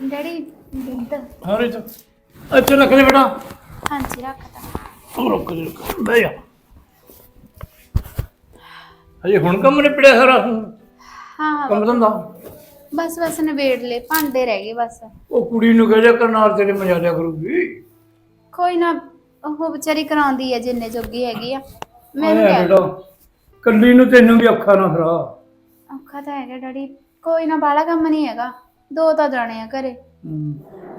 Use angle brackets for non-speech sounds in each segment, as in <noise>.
Daddy ਦੁੱਧ। ਹਰੇ ਚ ਅੱਛਾ ਰੱਖ ਲੈ ਬੇਟਾ। ਹਾਂਜੀ ਰੱਖਤਾ ਉਹ ਰੁਕ ਜਾ, ਰੁਕ ਬਹਿ ਜਾ। ਅਜੇ ਹੁਣ ਕੰਮ ਨਿਪੜਿਆ ਸਾਰਾ? ਹਾਂ ਹਾਂ। ਕੰਮ ਧੰਦਾ? ਬਸ ਬਸ ਨਿਬੇੜ ਲੈ ਭਾਂਡੇ ਰਹਿ ਗਏ ਬਸ। ਉਹ ਕੁੜੀ ਨੂੰ ਕਹਿ ਜਾ ਕਰ ਨਾਲ ਤੇਰੇ ਮਜਾ ਲਿਆ ਕਰੂਗੀ। ਕੋਈ ਨਾ ਉਹ ਵਿਚਾਰੀ ਕਰਾਉਂਦੀ ਹੈ ਜਿੰਨੇ ਜੋਗੀ ਹੈਗੀ ਆ। ਮੈਂ ਆਇਆ ਕਹਿ ਬੇਟਾ। ਕੱਲੀ ਨੂੰ ਤੈਨੂੰ ਵੀ ਔਖਾ ਨਾ ਫਰਾ ਔਖਾ ਤਾਂ ਹੈਗਾ ਡੈਡੀ। ਕੋਈ ਨਾ ਬਾਹਲਾ ਕੰਮ ਨਹੀਂ ਹੈਗਾ। ਦੋ ਤਾਂ ਜਾਣੇ ਆ ਘਰੇ।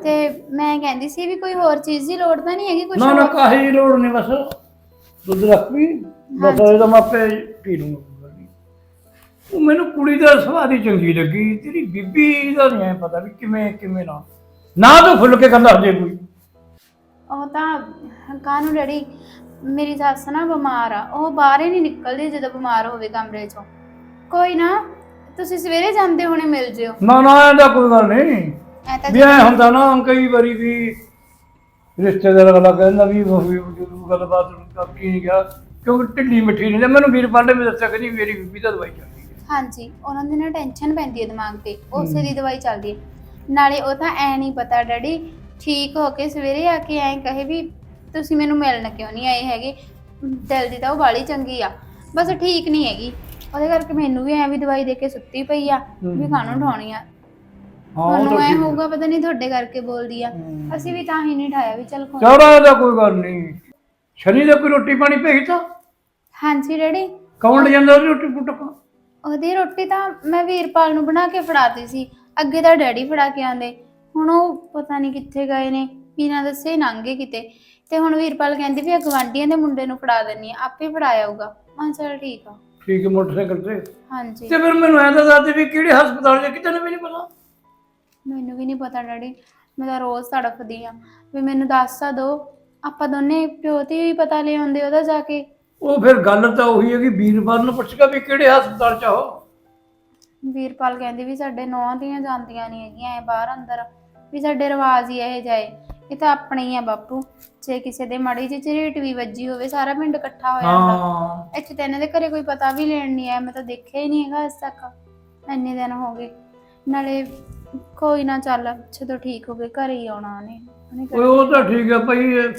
ਤੇ ਮੈਂ ਕਹਿੰਦੀ ਸੀ ਵੀ ਕੋਈ ਹੋਰ ਚੀਜ਼ ਦੀ ਲੋੜ ਤਾਂ ਨਹੀਂ ਹੈਗੀ ਕੁਝ ਨਾ ਨਾ ਕਾਹੀ ਲੋੜ ਨਹੀਂ ਬਸ। ਦੁੱਧ ਰੱਖ ਵੀ ਬਸ ਇਹਦਾ ਮਾਪੇ ਪੀ ਲੂੰਗਾ। ਉਹ ਮੈਨੂੰ ਕੁੜੀ ਦਾ ਸੁਭਾਅ ਹੀ ਚੰਗੀ ਲੱਗੀ ਤੇਰੀ ਬੀਬੀ ਦਾ ਨਹੀਂ ਐ ਪਤਾ ਵੀ ਕਿਵੇਂ ਕਿਵੇਂ ਨਾ। ਨਾ ਤੂੰ ਖੁੱਲ ਕੇ ਗੱਲ ਹਜੇ ਕੋਈ। ਉਹ ਤਾਂ ਕਾਹਨੂੰ ਡੈਡੀ ਮੇਰੀ ਸੱਸ ਨਾ ਬਿਮਾਰ ਆ। ਉਹ ਬਾਹਰ ਹੀ ਨਹੀਂ ਨਿਕਲਦੀ ਜਦੋਂ ਬਿਮਾਰ ਹੋਵੇ ਕਮਰੇ ਚੋਂ। ਕੋਈ ਨਾ ਤੁਸੀਂ ਸਵੇਰੇ ਜਾਂਦੇ ਹੋਣੇ ਮਿਲ ਜਿਓ। ਨਾ ਨਾ ਇਹਦਾ ਕੋਈ ਗੱਲ ਨਹੀਂ। ਐ ਤਾਂ ਵੀ ਐ ਹੁੰਦਾ ਨਾ ਕਈ ਵਾਰੀ ਵੀ ਰਿਸ਼ਤੇਦਾਰ ਅਗਲਾ ਕਹਿੰਦਾ ਵੀ ਉਹ ਵੀ ਜਦੋਂ ਗੱਲਬਾਤ ਕਰਕੀ ਨਹੀਂ ਗਿਆ ਕਿਉਂਕਿ ਢਿੱਲੀ ਮਿੱਠੀ ਨਹੀਂ ਤੇ ਮੈਨੂੰ ਵੀਰ ਪਾਲੇ ਨੇ ਦੱਸਿਆ ਕਿ ਜੀ ਮੇਰੀ ਬੀਬੀ ਦਾ ਦਵਾਈ ਚੱਲਦੀ ਹੈ। ਹਾਂਜੀ ਉਹਨਾਂ ਦੀ ਨਾ ਟੈਨਸ਼ਨ ਪੈਂਦੀ ਹੈ ਦਿਮਾਗ ਤੇ ਉਸੇ ਦੀ ਦਵਾਈ ਚੱਲਦੀ ਹੈ। ਨਾਲੇ ਉਹ ਤਾਂ ਐ ਨਹੀਂ ਪਤਾ ਡੈਡੀ ਠੀਕ ਹੋ ਕੇ ਸਵੇਰੇ ਆ ਕੇ ਐਂ ਕਹੇ ਵੀ ਤੁਸੀਂ ਮੈਨੂੰ ਮਿਲਣ ਕਿਉਂ ਨਹੀਂ ਆਏ ਹੈਗੇ? ਦਿਲ ਦੀ ਤਾਂ ਉਹ ਬਾਲੀ ਚੰਗੀ ਆ ਬਸ ਠੀਕ ਨਹੀਂ ਹੈਗੀ। ਉਹਦੇ ਕਰਕੇ ਮੈਨੂੰ ਵੀ ਐ ਵੀ ਦਵਾਈ ਦੇ ਕੇ ਸੁੱਤੀ ਪਈ ਆ ਵੀ ਖਾਣੋਂ ਉਠਾਉਣੀ ਆ। ਹਾਂ ਉਹ ਤੁਹਾਨੂੰ ਐ ਠੀਕ ਹੋਊਗਾ ਪਤਾ ਨਹੀਂ ਤੁਹਾਡੇ ਕਰਕੇ ਬੋਲਦੀ ਆ। ਅਸੀਂ ਵੀ ਤਾਂ ਹੀ ਨਹੀਂ ਠਾਇਆ ਵੀ ਚੱਲ ਖਾ ਚੌੜਾ ਦਾ ਕੋਈ ਗੱਲ ਨਹੀਂ ਸ਼ਨੀ ਦਾ ਕੋਈ ਰੋਟੀ ਪਾਣੀ ਭੇਜਤਾ ਹਾਂਜੀ ਡੈਡੀ। ਕੌਣ ਲੈ ਜਾਂਦਾ ਉਹਦੀ ਰੋਟੀ ਪੁੱਟਕਾ ਉਹਦੀ ਰੋਟੀ ਤਾਂ ਮੈਂ ਵੀਰਪਾਲ ਨੂੰ ਬਣਾ ਕੇ ਫੜਾਤੀ ਸੀ। ਅੱਗੇ ਤਾਂ ਡੈਡੀ ਫੜਾ ਕੇ ਆਂਦੇ ਹੁਣ ਉਹ ਪਤਾ ਨਹੀਂ ਕਿੱਥੇ ਗਏ ਨੇ ਬਿਨਾਂ ਦੱਸੇ ਹੀ ਲੰਘ ਗਏ ਕਿਤੇ। ਤੇ ਹੁਣ ਵੀਰਪਾਲ ਕਹਿੰਦੀ ਵੀ ਗਵਾਂਢੀਆਂ ਦੇ ਮੁੰਡੇ ਨੂੰ ਫੜਾ ਦੇਣੀ ਆ ਆਪੇ ਫੜਾ ਆਊਗਾ ਮੈਂ ਕਿਹਾ ਚਲ ਠੀਕ ਆ। ਠੀਕ ਹੈ ਮੋਟਰਸਾਈਕਲ ਤੇ। ਹਾਂਜੀ। ਤੇ ਫਿਰ ਮੈਨੂੰ ਐਂ ਤਾਂ ਦੱਸ ਦੇ ਵੀ ਕਿਹੜੇ ਹਸਪਤਾਲ 'ਚ ਕਿਤੇ ਨੂੰ ਵੀ ਨਹੀਂ ਪਤਾ। ਮੈਨੂੰ ਵੀ ਨਹੀਂ ਪਤਾ ਡੈਡੀ ਮੈਂ ਤਾਂ ਰੋਜ਼ ਤੜਫਦੀ ਆ। ਵੀ ਮੈਨੂੰ ਦੱਸ ਤਾਂ ਦੋ ਆਪਾਂ ਦੋਨੇ ਪਿਓ ਤੇ ਵੀ ਪਤਾ ਲੈ ਆਉਂਦੇ ਉਹਦਾ ਜਾ ਕੇ। ਉਹ ਫਿਰ ਗੱਲ ਤਾਂ ਉਹੀ ਹੈ ਕਿ ਵੀਰਵਾਰ ਨੂੰ ਪੁੱਛਗਾ ਵੀ ਕਿਹੜੇ ਹਸਪਤਾਲ 'ਚ ਆ ਉਹ। ਵੀਰਪਾਲ ਕਹਿੰਦੀ ਵੀ ਸਾਡੇ ਨੌਂ ਦੀਆਂ ਜਾਂਦੀਆਂ ਨਹੀਂ ਹੈਗੀਆਂ ਐ ਬਾਹਰ ਅੰਦਰ ਵੀ ਸਾਡੇ ਰਿਵਾਜ ਹੀ ਇਹ ਜਾਏ ਇਹ ਤਾਂ ਆਪਣੇ ਹੀ ਆ ਬਾਪੂ। ਜੇ ਕਿਸੇ ਦੇ ਮਾੜੀ ਜਿਹੀ ਝਰੀਟ ਵੀ ਵੱਜੀ ਹੋਵੇ ਸਾਰਾ ਪਿੰਡ ਇਕੱਠਾ ਹੋ ਜਾਂਦਾ। ਹਾਂ। ਇੱਥੇ ਤਾਂ ਇਹਨਾਂ ਦੇ ਘਰੇ ਕੋਈ ਪਤਾ ਵੀ ਲੈਣ ਨਹੀਂ ਆਇਆ। ਮੈਂ ਤਾਂ ਦੇਖਿਆ ਹੀ ਨਹੀਂ ਹੈਗਾ ਅੱਜ ਤੱਕ। ਇੰਨੇ ਦਿਨ ਹੋ ਗਏ। ਨਾਲੇ ਕੋਈ ਨਾ ਚੱਲ ਜਦੋਂ ਠੀਕ ਹੋ ਗਏ ਘਰੇ ਹੀ ਆਉਣਾ ਉਹਨੇ। ਉਹਨੇ ਓਏ ਕਿਹੜਾ- ਉਹ ਤਾਂ ਠੀਕ ਹੈ ਭਾਈ ਇਹ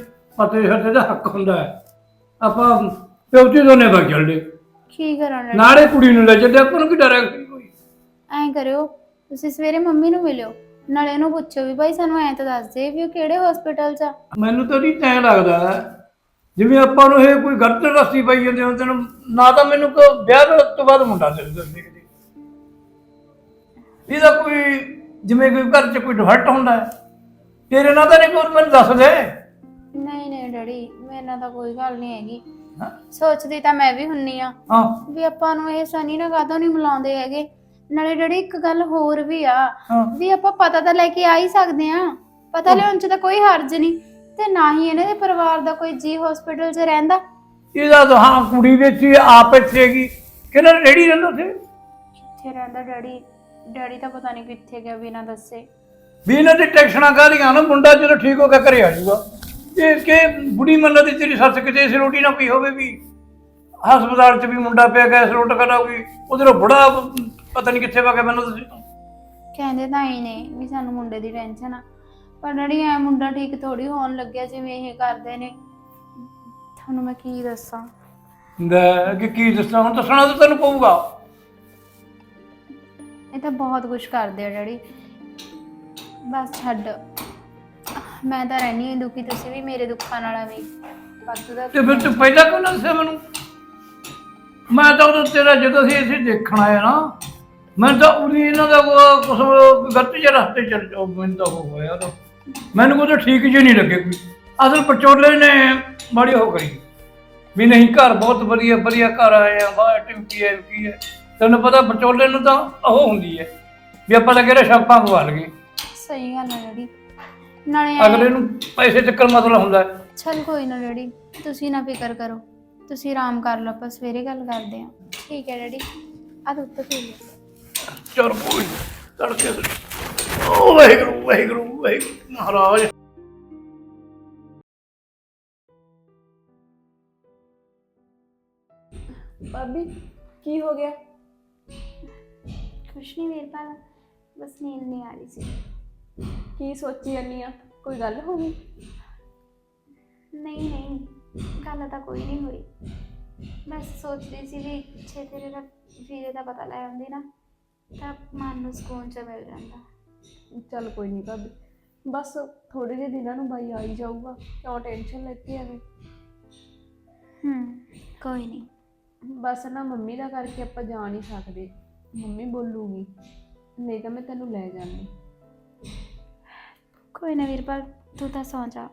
ਫਤਿਹ ਹੱਥੇ ਦਾ ਹੱਕ ਹੁੰਦਾ ਹੈ। ਆਪਾਂ ਪਿਉਤੀ ਦੋਨੇ ਵਗ ਚੱਲਦੇ ਕੀ ਕਰਾਂ ਡੈਡੀ? ਨਾਲੇ ਕੁੜੀ ਨੂੰ ਲੈ ਚੱਲੇ ਆਪਾਂ ਨੂੰ ਕੀ ਡਰ ਹੈ? ਕੋਈ ਐਂ ਕਰਿਓ ਤੁਸੀਂ ਸਵੇਰੇ ਮੰਮੀ ਨੂੰ ਮਿਲਿਓ। ਨਾਲੇ ਉਹਨੂੰ ਪੁੱਛੋ ਵੀ ਭਾਈ ਸਾਨੂੰ ਐਂ ਤਾਂ ਦੱਸ ਦੇ ਵੀ ਉਹ ਕਿਹੜੇ ਹਸਪੀਟਲ 'ਚ ਆ। ਮੈਨੂੰ ਤਾਂ ਨਹੀਂ ਤੈਂ ਲੱਗਦਾ। ਜਿਵੇਂ ਆਪਾਂ ਨੂੰ ਇਹ ਕੋਈ ਗਲਤ ਰਸਤੀ ਪਾਈ ਜਾਂਦੇ ਹੁੰਦੇ ਨੇ ਨਾ ਤਾਂ ਮੈਨੂੰ ਕੋ ਵਿਆਹ ਤੋਂ ਬਾਅਦ ਮੁੰਡਾ ਦੇ ਦਿੰਦੇ ਕਿਤੇ। ਇਹਦਾ ਕੋਈ ਜਿਵੇਂ ਕੋਈ ਘਰ 'ਚ ਕੋਈ ਡਿਫੈਕਟ ਹੁੰਦਾ ਹੈ। ਤੇਰੇ ਨਾਲ ਤਾਂ ਨਹੀਂ ਕੋਈ ਮੈਨੂੰ ਦੱਸ ਦੇ। ਨਹੀਂ ਨਹੀਂ ਡੈਡੀ ਮੇਰੇ ਨਾਲ ਤਾਂ ਕੋਈ ਗੱਲ ਨਹੀਂ ਹੈਗੀ। ਹਾਂ। ਸੋਚਦੀ ਤਾਂ ਮੈਂ ਵੀ ਹੁੰਨੀ ਆ ਹਾਂ। ਵੀ ਆਪਾਂ ਨੂੰ ਇਹ ਸਨੀ ਨਾਲ ਕਾਹਤੋਂ ਨਹੀਂ ਮਿਲਾਉਂਦੇ ਹੈਗੇ। ਨਾਲੇ ਡੈਡੀ ਇੱਕ ਗੱਲ ਹੋਰ ਵੀ ਆ ਹਾਂ। ਵੀ ਆਪਾਂ ਪਤਾ ਤਾਂ ਲੈ ਕੇ ਆ ਹੀ ਸਕਦੇ ਆ। ਪਤਾ ਲਿਆਉਣ ਚ ਤਾਂ ਕੋਈ ਹਰਜ ਨਹੀਂ ਤੇ ਨਾ ਹੀ ਇਹਨਾਂ ਦੇ ਪਰਿਵਾਰ ਦਾ ਕੋਈ ਜੀ ਹਸਪੀਟਲ 'ਚ ਰਹਿੰਦਾ। ਇਹਦਾ ਤਾਂ ਹਾਂ ਕੁੜੀ ਵਿੱਚ ਆਪ ਇੱਥੇ ਹੈਗੀ। ਕਿਹਨਾਂ ਰੇੜੀ ਰਹਿੰਦਾ ਉੱਥੇ? ਕਿੱਥੇ ਰਹਿੰਦਾ ਡੈਡੀ? ਡੈਡੀ ਤਾਂ ਪਤਾ ਨਹੀਂ ਕਿੱਥੇ ਗਿਆ ਬਿਨਾਂ ਦੱਸੇ। ਵੀ ਇਹਨਾਂ ਦੀ ਟੈਕਸ਼ਨਾਂ ਕਾਹਦੀਆਂ ਨਾ ਮੁੰਡਾ ਜਦੋਂ ਠੀਕ ਹੋ ਕੇ ਘਰੇ ਆ ਜਾਊਗਾ। ਇਹ ਕਿ ਬੁੜੀ ਮੰਨ ਦੀ ਤੇਰੀ ਸੱਸ ਕਿਤੇ ਇਸ ਰੋਟੀ ਨਾ ਪਈ ਹੋਵੇ ਵੀ ਹਸਪਤਾਲ 'ਚ ਵੀ ਮੁੰਡਾ ਪਿਆ ਗਿਆ ਇਸ ਰੋਟ ਕਰਾਉਗੀ ਉਧਰੋਂ ਬੁੜਾ ਪਤਾ ਨਹੀਂ ਕਿੱਥੇ ਵਾ ਗਿਆ ਮੈਨੂੰ ਤੁਸੀਂ। ਕਹਿੰਦੇ ਤਾਂ ਹੀ ਨੇ ਵੀ ਸਾਨੂੰ ਮੁੰਡੇ ਦੀ ਟੈਨਸ਼ਨ ਆ। ਪਰ ਡੈਡੀ ਐ ਮੁੰਡਾ ਠੀਕ ਥੋੜੀ ਹੋਣ ਲੱਗਿਆ ਜਿਵੇਂ ਇਹ ਕਰਦੇ ਨੇ। ਤੁਹਾਨੂੰ ਮੈਂ ਕੀ ਦੱਸਾਂ? ਲੈ ਕਿ ਕੀ ਦੱਸਾਂ? ਹੁਣ ਦੱਸਣਾ ਤਾਂ ਤੈਨੂੰ ਪਊਗਾ। ਇਹ ਤਾਂ ਬਹੁਤ ਕੁਝ ਕਰਦੇ ਆ ਡੈਡੀ। ਬਸ ਛੱਡ। ਮੈਂ ਤਾਂ ਰਹਿਣੀ ਹਾਂ ਦੁਖੀ ਤੁਸੀਂ ਵੀ ਮੇਰੇ ਦੁੱਖਾਂ ਨਾਲ ਵੀ ਵਾਧੂ ਦਾ ਤੇ ਫਿਰ ਤੂੰ ਪਹਿਲਾਂ ਕਿਉਂ ਨਾ ਦੱਸਿਆ ਮੈਨੂੰ? ਮੈਂ ਤਾਂ ਉਦੋਂ ਤੇਰਾ ਜਦੋਂ ਅਸੀਂ ਇੱਥੇ ਦੇਖਣ ਆਏ ਨਾ ਮੈਂ ਤਾਂ ਉਹਦੀ ਇਹਨਾਂ ਦਾ ਕੁਝ ਗਲਤ ਜਿਹਾ ਰਸਤੇ ਚੱਲ ਜਾਓ ਮੈਨੂੰ ਤਾਂ ਉਹ ਹੋਇਆ ਤਾਂ ਮੈਨੂੰ ਕੋਈ ਠੀਕ ਜਿਹੀ ਨਹੀਂ ਲੱਗੇ ਕੋਈ। ਅਸਲ ਪਚੋਲੇ ਨੇ ਬੜੀ ਹੋ ਕਰੀ। ਵੀ ਨਹੀਂ ਘਰ ਬਹੁਤ ਵਧੀਆ ਵਧੀਆ ਘਰ ਆਏ ਆ ਬਾਹਰ ਟਿੰਕੀ ਹੈ ਕੀ ਹੈ ਤੈਨੂੰ ਪਤਾ ਪਚੋਲੇ ਨੂੰ ਤਾਂ ਉਹ ਹੁੰਦੀ ਹੈ ਵੀ ਆਪਾਂ ਲੱਗੇ ਰੇ ਛਾਪਾਂ ਪਵਾ ਲਈਏ ਸਹੀ ਗੱਲ ਹੈ ਡੈਡੀ। ਨਾਲੇ ਐਂ- ਅਗਲੇ ਨੂੰ ਪੈਸੇ ਚੱਕਰ ਮਤਲਬ ਹੁੰਦਾ ਹੈ। ਚੱਲ ਕੋਈ ਨਾ ਡੈਡੀ ਤੁਸੀਂ ਨਾ ਫਿਕਰ ਕਰੋ। ਤੁਸੀਂ ਆਰਾਮ ਕਰ ਲਓ ਆਪਾਂ ਸਵੇਰੇ ਗੱਲ ਕਰਦੇ ਹਾਂ। ਠੀਕ ਹੈ ਡੈਡੀ। ਆ ਦੁੱਧ ਪੀ ਲਓ। ਚਲ ਕੋਈ ਨੀ, ਤੜਕੇ ਓ ਵਾਹਿਗੁਰੂ ਵਾਹਿਗੁਰੂ ਵਾਹਿਗੁਰੂ ਮਹਾਰਾਜ। ਭਾਬੀ ਕੀ ਹੋ ਗਿਆ? ਕੁਛ ਨਹੀਂ ਵੀਰਪਾਲ ਬਸ ਨੀਂਦ ਨਹੀਂ ਆ ਰਹੀ ਸੀ। ਕੀ ਸੋਚੀ ਜਾਂਦੀ ਆ? ਕੋਈ ਗੱਲ ਹੋ ਗਈ? ਨਹੀਂ ਨਹੀਂ ਗੱਲ ਤਾਂ ਕੋਈ ਨਹੀਂ ਹੋਈ। ਮੈਂ ਸੋਚ ਰਹੀ ਸੀ ਵੀ ਛੇ ਤੇਰੇ ਦਾ ਵੀਰੇ ਦਾ ਪਤਾ ਲੈ ਆਉਂਦੀ ਨਾ। ਤਾਂ ਮਨ ਨੂੰ ਸਕੂਨ ਚ ਮਿਲ ਜਾਂਦਾ। ਚੱਲ ਕੋਈ ਨਹੀਂ ਭਾਬੀ ਬਸ ਥੋੜੇ ਜਿਹੇ ਦਿਨਾਂ ਨੂੰ ਬਾਈ ਆ ਹੀ ਜਾਊਗਾ ਕਿਉਂ ਟੈਨਸ਼ਨ ਲੈਤੀ ਐਵੇਂ? ਹੂੰ ਕੋਈ ਨਹੀਂ ਬਸ ਨਾ ਮੰਮੀ ਦਾ ਕਰਕੇ ਆਪਾਂ ਜਾ ਨਹੀਂ ਸਕਦੇ ਮੰਮੀ ਬੋਲੂਗੀ ਨਹੀਂ ਤਾਂ ਮੈਂ ਤੈਨੂੰ ਲੈ ਜਾਂਦੀ। ਕੋਈ ਨਾ ਵੀਰਪਾਲ ਤੂੰ ਤਾਂ ਸੌਂ ਜਾ।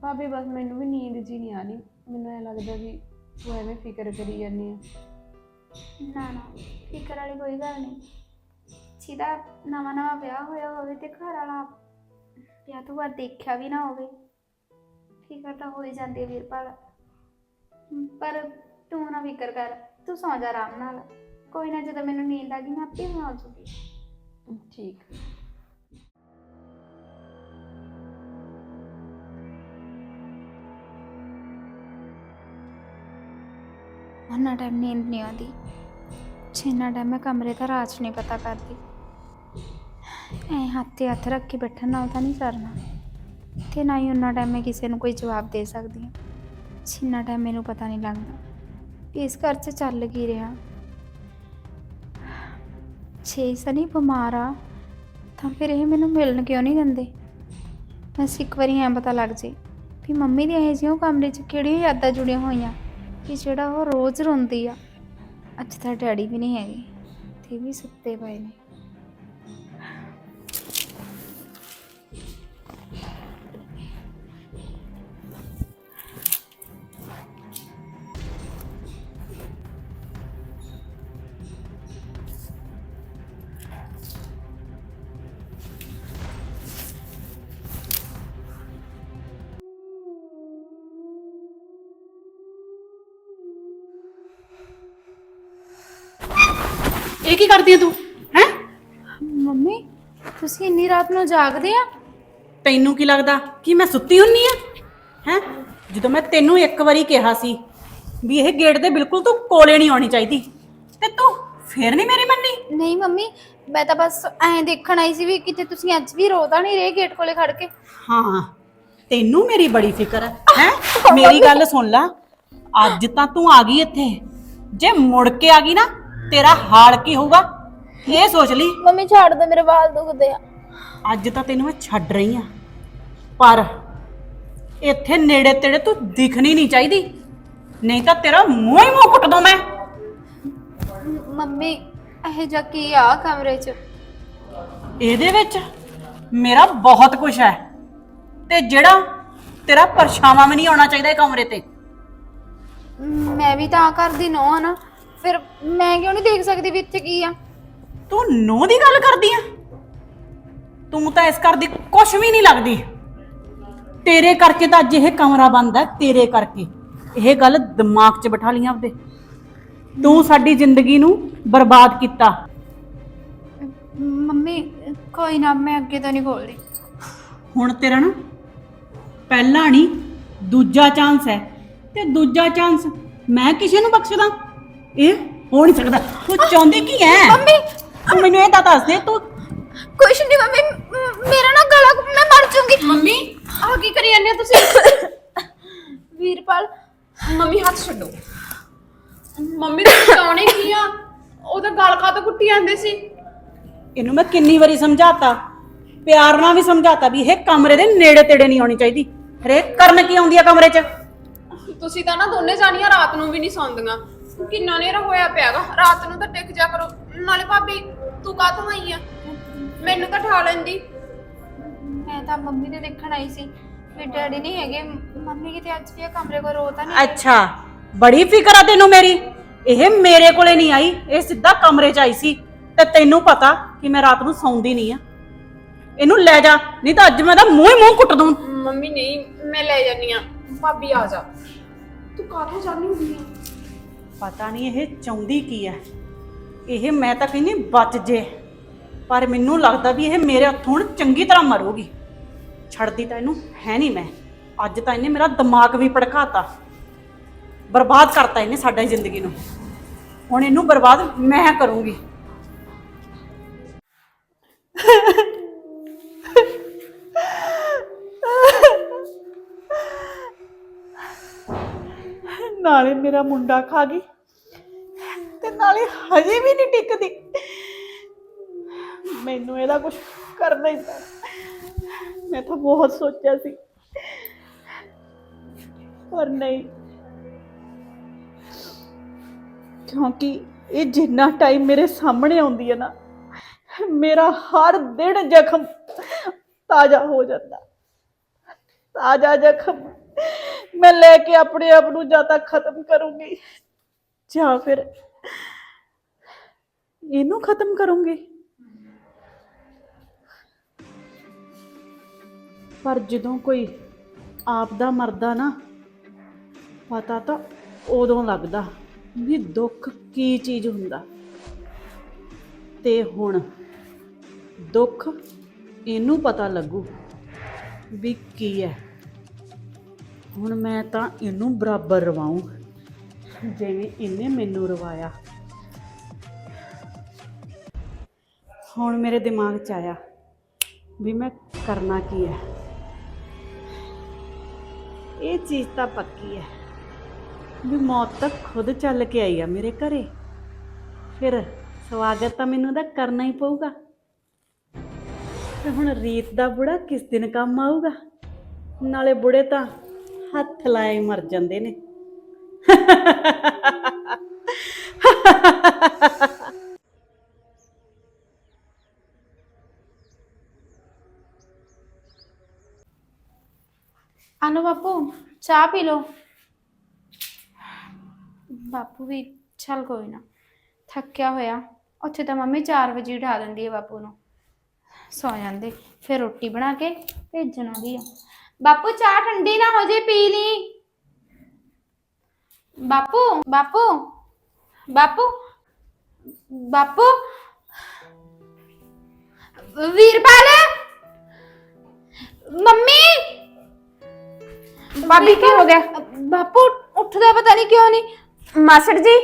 ਭਾਬੀ ਬਸ ਮੈਨੂੰ ਵੀ ਨੀਂਦ ਜੀ ਨਹੀਂ ਆ ਰਹੀ ਮੈਨੂੰ ਐ ਲੱਗਦਾ ਵੀ ਤੂੰ ਐਵੇਂ ਫਿਕਰ ਕਰੀ ਜਾਂਦੀ ਆ। ਨਾ ਨਾ, ਫਿਕਰ ਵਾਲੀ ਕੋਈ ਗੱਲ ਨਹੀਂ। ਜਿਹਦਾ ਨਵਾਂ ਨਵਾਂ ਵਿਆਹ ਹੋਇਆ ਹੋਵੇ ਤੇ ਘਰ ਵਾਲਾ ਵਿਆਹ ਤੋਂ ਬਾਅਦ ਦੇਖਿਆ ਵੀ ਨਾ ਹੋਵੇ, ਫਿਕਰ ਤਾਂ ਹੋ ਹੀ ਜਾਂਦੀ ਹੈ ਵੀਰਪਾਲ ਪਰ ਤੂੰ ਨਾ ਫਿਕਰ ਕਰ, ਤੂੰ ਸੌਂ ਜਾ ਆਰਾਮ ਨਾਲ। ਕੋਈ ਨਾ ਜਦੋਂ ਮੈਨੂੰ ਨੀਂਦ ਆ ਗਈ, ਮੈਂ ਆਪੇ ਸੌਂ ਜੂਗੀ। ਠੀਕ। ਉਹਨਾਂ ਟਾਈਮ ਨੀਂਦ ਨਹੀਂ ਆਉਂਦੀ। ਜਿੰਨਾ ਟਾਈਮ ਮੈਂ ਕਮਰੇ ਦਾ ਰਾਜ ਨਹੀਂ ਪਤਾ ਕਰਦੀ। ਐ ਹੱਥ ਤੇ ਹੱਥ ਰੱਖ ਕੇ ਬੈਠਣ ਨਾਲ ਤਾਂ ਨਹੀਂ ਸਰਨਾ ਤੇ ਨਾ ਹੀ ਉਹਨਾਂ ਟਾਈਮ ਮੈਂ ਕਿਸੇ ਨੂੰ ਕੋਈ ਜਵਾਬ ਦੇ ਸਕਦੀ ਹਾਂ। ਜਿੰਨਾ ਟਾਈਮ ਮੈਨੂੰ ਪਤਾ ਨਹੀਂ ਲੱਗਦਾ। ਵੀ ਇਸ ਘਰ 'ਚ ਚੱਲ ਕੀ ਰਿਹਾ। ਛੇ ਸਨੀ ਬਿਮਾਰ ਆ, ਤਾਂ ਫਿਰ ਇਹ ਮੈਨੂੰ ਮਿਲਣ ਕਿਉਂ ਨਹੀਂ ਦਿੰਦੇ? ਬਸ ਇੱਕ ਵਾਰੀ ਐਂ ਪਤਾ ਲੱਗ ਜੇ ਵੀ ਮੰਮੀ ਦੀਆਂ ਇਹ ਜਿਹੀਆਂ ਕਮਰੇ 'ਚ ਕਿਹੜੀਆਂ ਯਾਦਾਂ ਜੁੜੀਆਂ ਹੋਈਆਂ। ਕਿ ਜਿਹੜਾ ਉਹ ਰੋਜ਼ ਰੋਂਦੀ ਆ। ਅੱਜ ਤਾਂ ਡੈਡੀ ਵੀ ਨਹੀਂ ਹੈਗੇ। ਤੇ ਵੀ ਸੁੱਤੇ ਪਏ ਨੇ। ਕਰਦੀ ਹੈ ਤੂੰ? ਹੈ? ਮੰਮੀ ਤੁਸੀਂ ਇੰਨੀ ਰਾਤ ਨੂੰ ਜਾਗਦੇ ਆ? ਤੈਨੂੰ ਕੀ ਲੱਗਦਾ? ਕਿ ਮੈਂ ਸੁੱਤੀ ਹੁੰਨੀ ਆ? ਹੈ? ਜਦੋਂ ਮੈਂ ਤੈਨੂੰ ਇੱਕ ਵਾਰੀ ਕਿਹਾ ਸੀ ਵੀ ਇਹ ਗੇਟ ਦੇ ਬਿਲਕੁਲ ਤੂੰ ਕੋਲੇ ਨਹੀਂ ਆਉਣੀ ਚਾਹੀਦੀ ਤੇ ਤੂੰ ਫੇਰ ਨਹੀਂ ਮੇਰੀ ਮੰਨੀ? ਨਹੀਂ ਮੰਮੀ ਮੈਂ ਤਾਂ ਬਸ ਐਂ ਦੇਖਣ ਆਈ ਸੀ ਵੀ ਕਿਤੇ ਤੁਸੀਂ ਅੱਜ ਵੀ ਰੋਦਾ ਨਹੀਂ ਰਹੇ ਗੇਟ ਕੋਲੇ ਖੜ ਕੇ? ਹਾਂ ਤੈਨੂੰ ਮੇਰੀ ਬੜੀ ਫਿਕਰ ਹੈ? ਹੈ ਮੇਰੀ ਗੱਲ ਸੁਣ ਲੈ ਅੱਜ ਤਾਂ ਤੂੰ ਆ ਗਈ ਇੱਥੇ। ਜੇ ਮੁੜ ਕੇ ਆ ਗਈ ਨਾ ਤੇਰਾ ਹਾਲ ਕੀ ਹੋਊਗਾ? ਇਹ ਸੋਚ ਲਈ। ਮੰਮੀ ਛੱਡ ਦੋ ਮੇਰੇ ਵਾਲ ਦੁਖਦੇ ਆ। ਅੱਜ ਤਾਂ ਤੈਨੂੰ ਮੈਂ ਛੱਡ ਰਹੀ ਆ। ਪਰ ਇੱਥੇ ਨੇੜੇ ਤੇੜੇ ਤੂੰ ਦਿਖਣੀ ਨਹੀਂ ਚਾਹੀਦੀ। ਨਹੀਂ ਤਾਂ ਤੇਰਾ ਮੂੰਹ ਹੀ ਮੂੰਹ ਕੁੱਟ ਦੂੰ ਮੈਂ। ਮੰਮੀ ਇਹ ਜਾ ਕੀ ਆ ਕਮਰੇ 'ਚ? ਇਹਦੇ ਵਿੱਚ ਮੇਰਾ ਬਹੁਤ ਕੁਝ ਹੈ। ਤੇ ਜਿਹੜਾ ਤੇਰਾ ਪਰਛਾਵਾਂ ਵੀ ਨਹੀਂ ਆਉਣਾ ਚਾਹੀਦਾ ਇਹ ਕਮਰੇ ਤੇ। ਮੈਂ ਵੀ ਤਾਂ ਘਰ ਦੀ ਨੋ ਆ ਨਾ। ਫਿਰ ਮੈਂ ਕਿਉਂ ਨਹੀਂ ਦੇਖ ਸਕਦੀ ਵੀ ਇੱਥੇ ਕੀ ਆ? ਤੂੰ ਨੋ ਦੀ ਗੱਲ ਕਰਦੀ ਆ? ਤੂੰ ਤਾਂ ਇਸ ਘਰ ਦੀ ਕੁਝ ਵੀ ਨਹੀਂ ਲੱਗਦੀ। ਤੇਰੇ ਕਰਕੇ ਤਾਂ ਅੱਜ ਇਹ ਕਮਰਾ ਬੰਦ ਹੈ ਤੇਰੇ ਕਰਕੇ। ਇਹ ਗੱਲ ਦਿਮਾਗ 'ਚ ਬਿਠਾ ਲਈ ਆਪਦੇ। ਤੂੰ ਸਾਡੀ ਜ਼ਿੰਦਗੀ ਨੂੰ ਬਰਬਾਦ ਕੀਤਾ। ਮੰਮੀ ਕੋਈ ਨਾ ਮੈਂ ਅੱਗੇ ਤੋਂ ਨਹੀਂ ਖੋਲਦੀ ਹੁਣ ਤੇਰਾ ਨਾ ਪਹਿਲਾ ਨਹੀਂ ਦੂਜਾ ਚਾਂਸ ਹੈ। ਤੇ ਦੂਜਾ ਚਾਂਸ ਮੈਂ ਕਿਸੇ ਨੂੰ ਬਖਸ਼ਦਾ? ਇਹ ਹੋ ਨਹੀਂ ਸਕਦਾ। ਤੂੰ ਚਾਹੁੰਦੀ ਕੀ ਹੈ ਮੰਮੀ। ਤੂੰ ਮੈਨੂੰ ਇਹ ਤਾਂ ਦੱਸ ਦੇ ਤੂੰ ਕੁਛ ਨਹੀਂ ਮੰਮੀ ਮ- ਮੇਰਾ ਨਾ ਗਲਾ ਮੈਂ ਮਰ ਜਾਊਂਗੀ। ਮੰਮੀ ਆਹ ਕੀ ਕਰੀ ਜਾਂਦੇ ਹੋ ਤੁਸੀਂ? ਵੀਰਪਾਲ ਮੰਮੀ ਹੱਥ ਛੱਡੋ। ਮੰਮੀ ਤੁਸੀਂ ਚਾਉਣੇ ਕੀ ਆ? ਉਹਦਾ ਗਲ ਕਾ ਤੋਂ ਕੁੱਟੀ ਜਾਂਦੇ ਸੀ? ਇਹਨੂੰ ਮੈਂ ਕਿੰਨੀ ਵਾਰੀ ਸਮਝਾਤਾ। ਪਿਆਰ ਨਾਲ ਵੀ ਸਮਝਾਤਾ ਵੀ ਇਹ ਕਮਰੇ ਦੇ ਨੇੜੇ ਤੇੜੇ ਨਹੀਂ ਆਉਣੀ ਚਾਹੀਦੀ। ਹਰੇਕ ਕਰਨ ਕੀ ਆਉਂਦੀ ਆ ਕਮਰੇ 'ਚ? ਤੁਸੀਂ ਤਾਂ ਨਾ ਦੋਨੇ ਜਾਣੀਆਂ ਰਾਤ ਨੂੰ ਵੀ ਨਹੀਂ ਸੌਂਦੀਆਂ। ਕਿੰਨਾ ਨੇਰਾ ਹੋਇਆ ਪਿਆਗਾ? ਰਾਤ ਨੂੰ ਤਾਂ ਟਿਕ ਜਾ ਕਰੋ। ਨਾਲੇ ਭਾਬੀ ਤੂੰ ਕਾਹਤੋਂ ਆਈ ਆ? ਮੈਨੂੰ ਤਾਂ ਠਾ ਲੈਂਦੀ। ਮੈਂ ਤਾਂ ਮੰਮੀ ਦੇ ਦੇਖਣ ਆਈ ਸੀ। ਵੀ ਡੈਡੀ ਨਹੀਂ ਹੈਗੇ। ਮੰਮੀ ਕਿਤੇ ਅੱਜ ਵੀ ਇਹ ਕਮਰੇ ਕੋਲ ਰੋ ਤਾਂ ਨਹੀਂ ਅੱਛਾ ਬੜੀ ਫਿਕਰ ਆ ਤੈਨੂੰ ਮੇਰੀ। ਇਹ ਮੇਰੇ ਕੋਲੇ ਨਹੀਂ ਆਈ ਇਹ ਸਿੱਧਾ ਕਮਰੇ 'ਚ ਆਈ ਸੀ। ਤੇ ਤੈਨੂੰ ਪਤਾ ਕਿ ਮੈਂ ਰਾਤ ਨੂੰ ਸੌਂਦੀ ਨਹੀਂ ਆ। ਇਹਨੂੰ ਲੈ ਜਾ ਨਹੀਂ ਤਾਂ ਅੱਜ ਮੈਂ ਤਾਂ ਮੂੰਹ ਹੀ ਮੂੰਹ ਕੁੱਟ ਦੂੰ। ਮੰਮੀ ਨਹੀਂ ਮੈਂ ਲੈ ਜਾਨੀ ਆ। ਭਾਬੀ ਆ ਜਾ। ਤੂੰ ਕਾਹਤੋਂ ਜਾਣੀ ਹੁੰਦੀ ਆ? ਪਤਾ ਨਹੀਂ ਇਹ ਚਾਹੁੰਦੀ ਕੀ ਹੈ। ਇਹ ਮੈਂ ਤਾਂ ਕਹਿੰਦੀ ਬਚ ਜੇ। ਪਰ ਮੈਨੂੰ ਲੱਗਦਾ ਵੀ ਇਹ ਮੇਰੇ ਹੱਥੋਂ ਹੁਣ ਚੰਗੀ ਤਰ੍ਹਾਂ ਮਰੂਗੀ। ਛੱਡਦੀ ਤਾਂ ਇਹਨੂੰ ਹੈ ਨਹੀਂ ਮੈਂ। ਅੱਜ ਤਾਂ ਇਹਨੇ ਮੇਰਾ ਦਿਮਾਗ ਵੀ ਭੜਕਾਤਾ। ਬਰਬਾਦ ਕਰਤਾ ਇਹਨੇ ਸਾਡੀ ਜ਼ਿੰਦਗੀ ਨੂੰ। ਹੁਣ ਇਹਨੂੰ ਬਰਬਾਦ ਮੈਂ ਕਰੂੰਗੀ। ਨਾਲੇ ਮੇਰਾ ਮੁੰਡਾ ਖਾ ਗਈ। ਨਾਲੇ ਹਜੇ ਵੀ ਨਹੀਂ ਟਿਕਦੀ। ਮੈਨੂੰ ਇਹਦਾ ਕੁਝ ਕਰਨਾ ਹੀ ਪੈਣਾ। ਮੈਂ ਤਾਂ ਬਹੁਤ ਸੋਚਿਆ ਸੀ। ਪਰ ਨਹੀਂ। ਕਿਉਂਕਿ ਇਹ ਜਿੰਨਾ ਟਾਈਮ ਮੇਰੇ ਸਾਹਮਣੇ ਆਉਂਦੀ ਹੈ ਨਾ, ਮੇਰਾ ਹਰ ਦਿਨ ਜ਼ਖਮ ਤਾਜ਼ਾ ਹੋ ਜਾਂਦਾ। ਤਾਜ਼ਾ ਜ਼ਖਮ ਮੈਂ ਲੈ ਕੇ ਆਪਣੇ ਆਪ ਨੂੰ ਜਾਂ ਤਾਂ ਖਤਮ ਕਰੂੰਗੀ ਜਾਂ ਫਿਰ ਇਹਨੂੰ ਖਤਮ ਕਰੂੰਗੀ। ਪਰ ਜਦੋਂ ਕੋਈ ਆਪ ਦਾ ਮਰਦਾ ਨਾ, ਪਤਾ ਤਾਂ ਉਦੋਂ ਲੱਗਦਾ ਵੀ ਦੁੱਖ ਕੀ ਚੀਜ਼ ਹੁੰਦਾ। ਤੇ ਹੁਣ ਦੁੱਖ ਇਹਨੂੰ ਪਤਾ ਲੱਗੂ ਵੀ ਕੀ ਹੈ। ਹੁਣ ਮੈਂ ਤਾਂ ਇਹਨੂੰ ਬਰਾਬਰ ਰਵਾਉਂ, ਜਿਵੇਂ ਇਹਨੇ ਮੈਨੂੰ ਰਵਾਇਆ। ਹੁਣ ਮੇਰੇ ਦਿਮਾਗ 'ਚ ਆਇਆ ਵੀ ਮੈਂ ਕਰਨਾ ਕੀ ਹੈ। ਇਹ ਚੀਜ਼ ਤਾਂ ਪੱਕੀ ਹੈ ਵੀ ਮੌਤ ਤਾਂ ਖੁਦ ਚੱਲ ਕੇ ਆਈ ਆ ਮੇਰੇ ਘਰੇ। ਫਿਰ ਸਵਾਗਤ ਤਾਂ ਮੈਨੂੰ ਦਾ ਕਰਨਾ ਹੀ ਪਊਗਾ। ਤੇ ਹੁਣ ਰੀਤ ਦਾ ਬੁੜਾ ਕਿਸ ਦਿਨ ਕੰਮ ਆਊਗਾ? ਨਾਲੇ ਬੁੜੇ ਤਾਂ ਹੱਥ ਲਾਏ ਮਰ ਜਾਂਦੇ ਨੇ। <laughs> ਆਨੋ ਬਾਪੂ, ਚਾਹ ਪੀ ਲਓ। ਬਾਪੂ ਵੀ ਚੱਲ ਕੋਈ ਨਾ, ਥੱਕਿਆ ਹੋਇਆ। ਉੱਥੇ ਤਾਂ ਮੰਮੀ 4 ਵਜੇ ਉਠਾ ਦਿੰਦੀ ਹੈ ਬਾਪੂ ਨੂੰ। ਸੌ ਜਾਂਦੇ, ਫਿਰ ਰੋਟੀ ਬਣਾ ਕੇ ਭੇਜਣਾ ਵੀ ਆ। ਬਾਪੂ, ਚਾਹ ਠੰਡੀ ਨਾ ਹੋ ਜੇ, ਪੀ ਲਈ। ਬਾਪੂ ਬਾਪੂ ਬਾਪੂ ਬਾਪੂ। ਵੀਰਪਾਲ, ਮੰਮੀ। ਭਾਬੀ ਕੀ ਹੋ ਗਿਆ? ਬਾਪੂ ਉੱਠਦਾ ਪਤਾ ਨਹੀਂ ਕਿਉਂ ਨਹੀਂ ਮਾਸੜ ਜੀ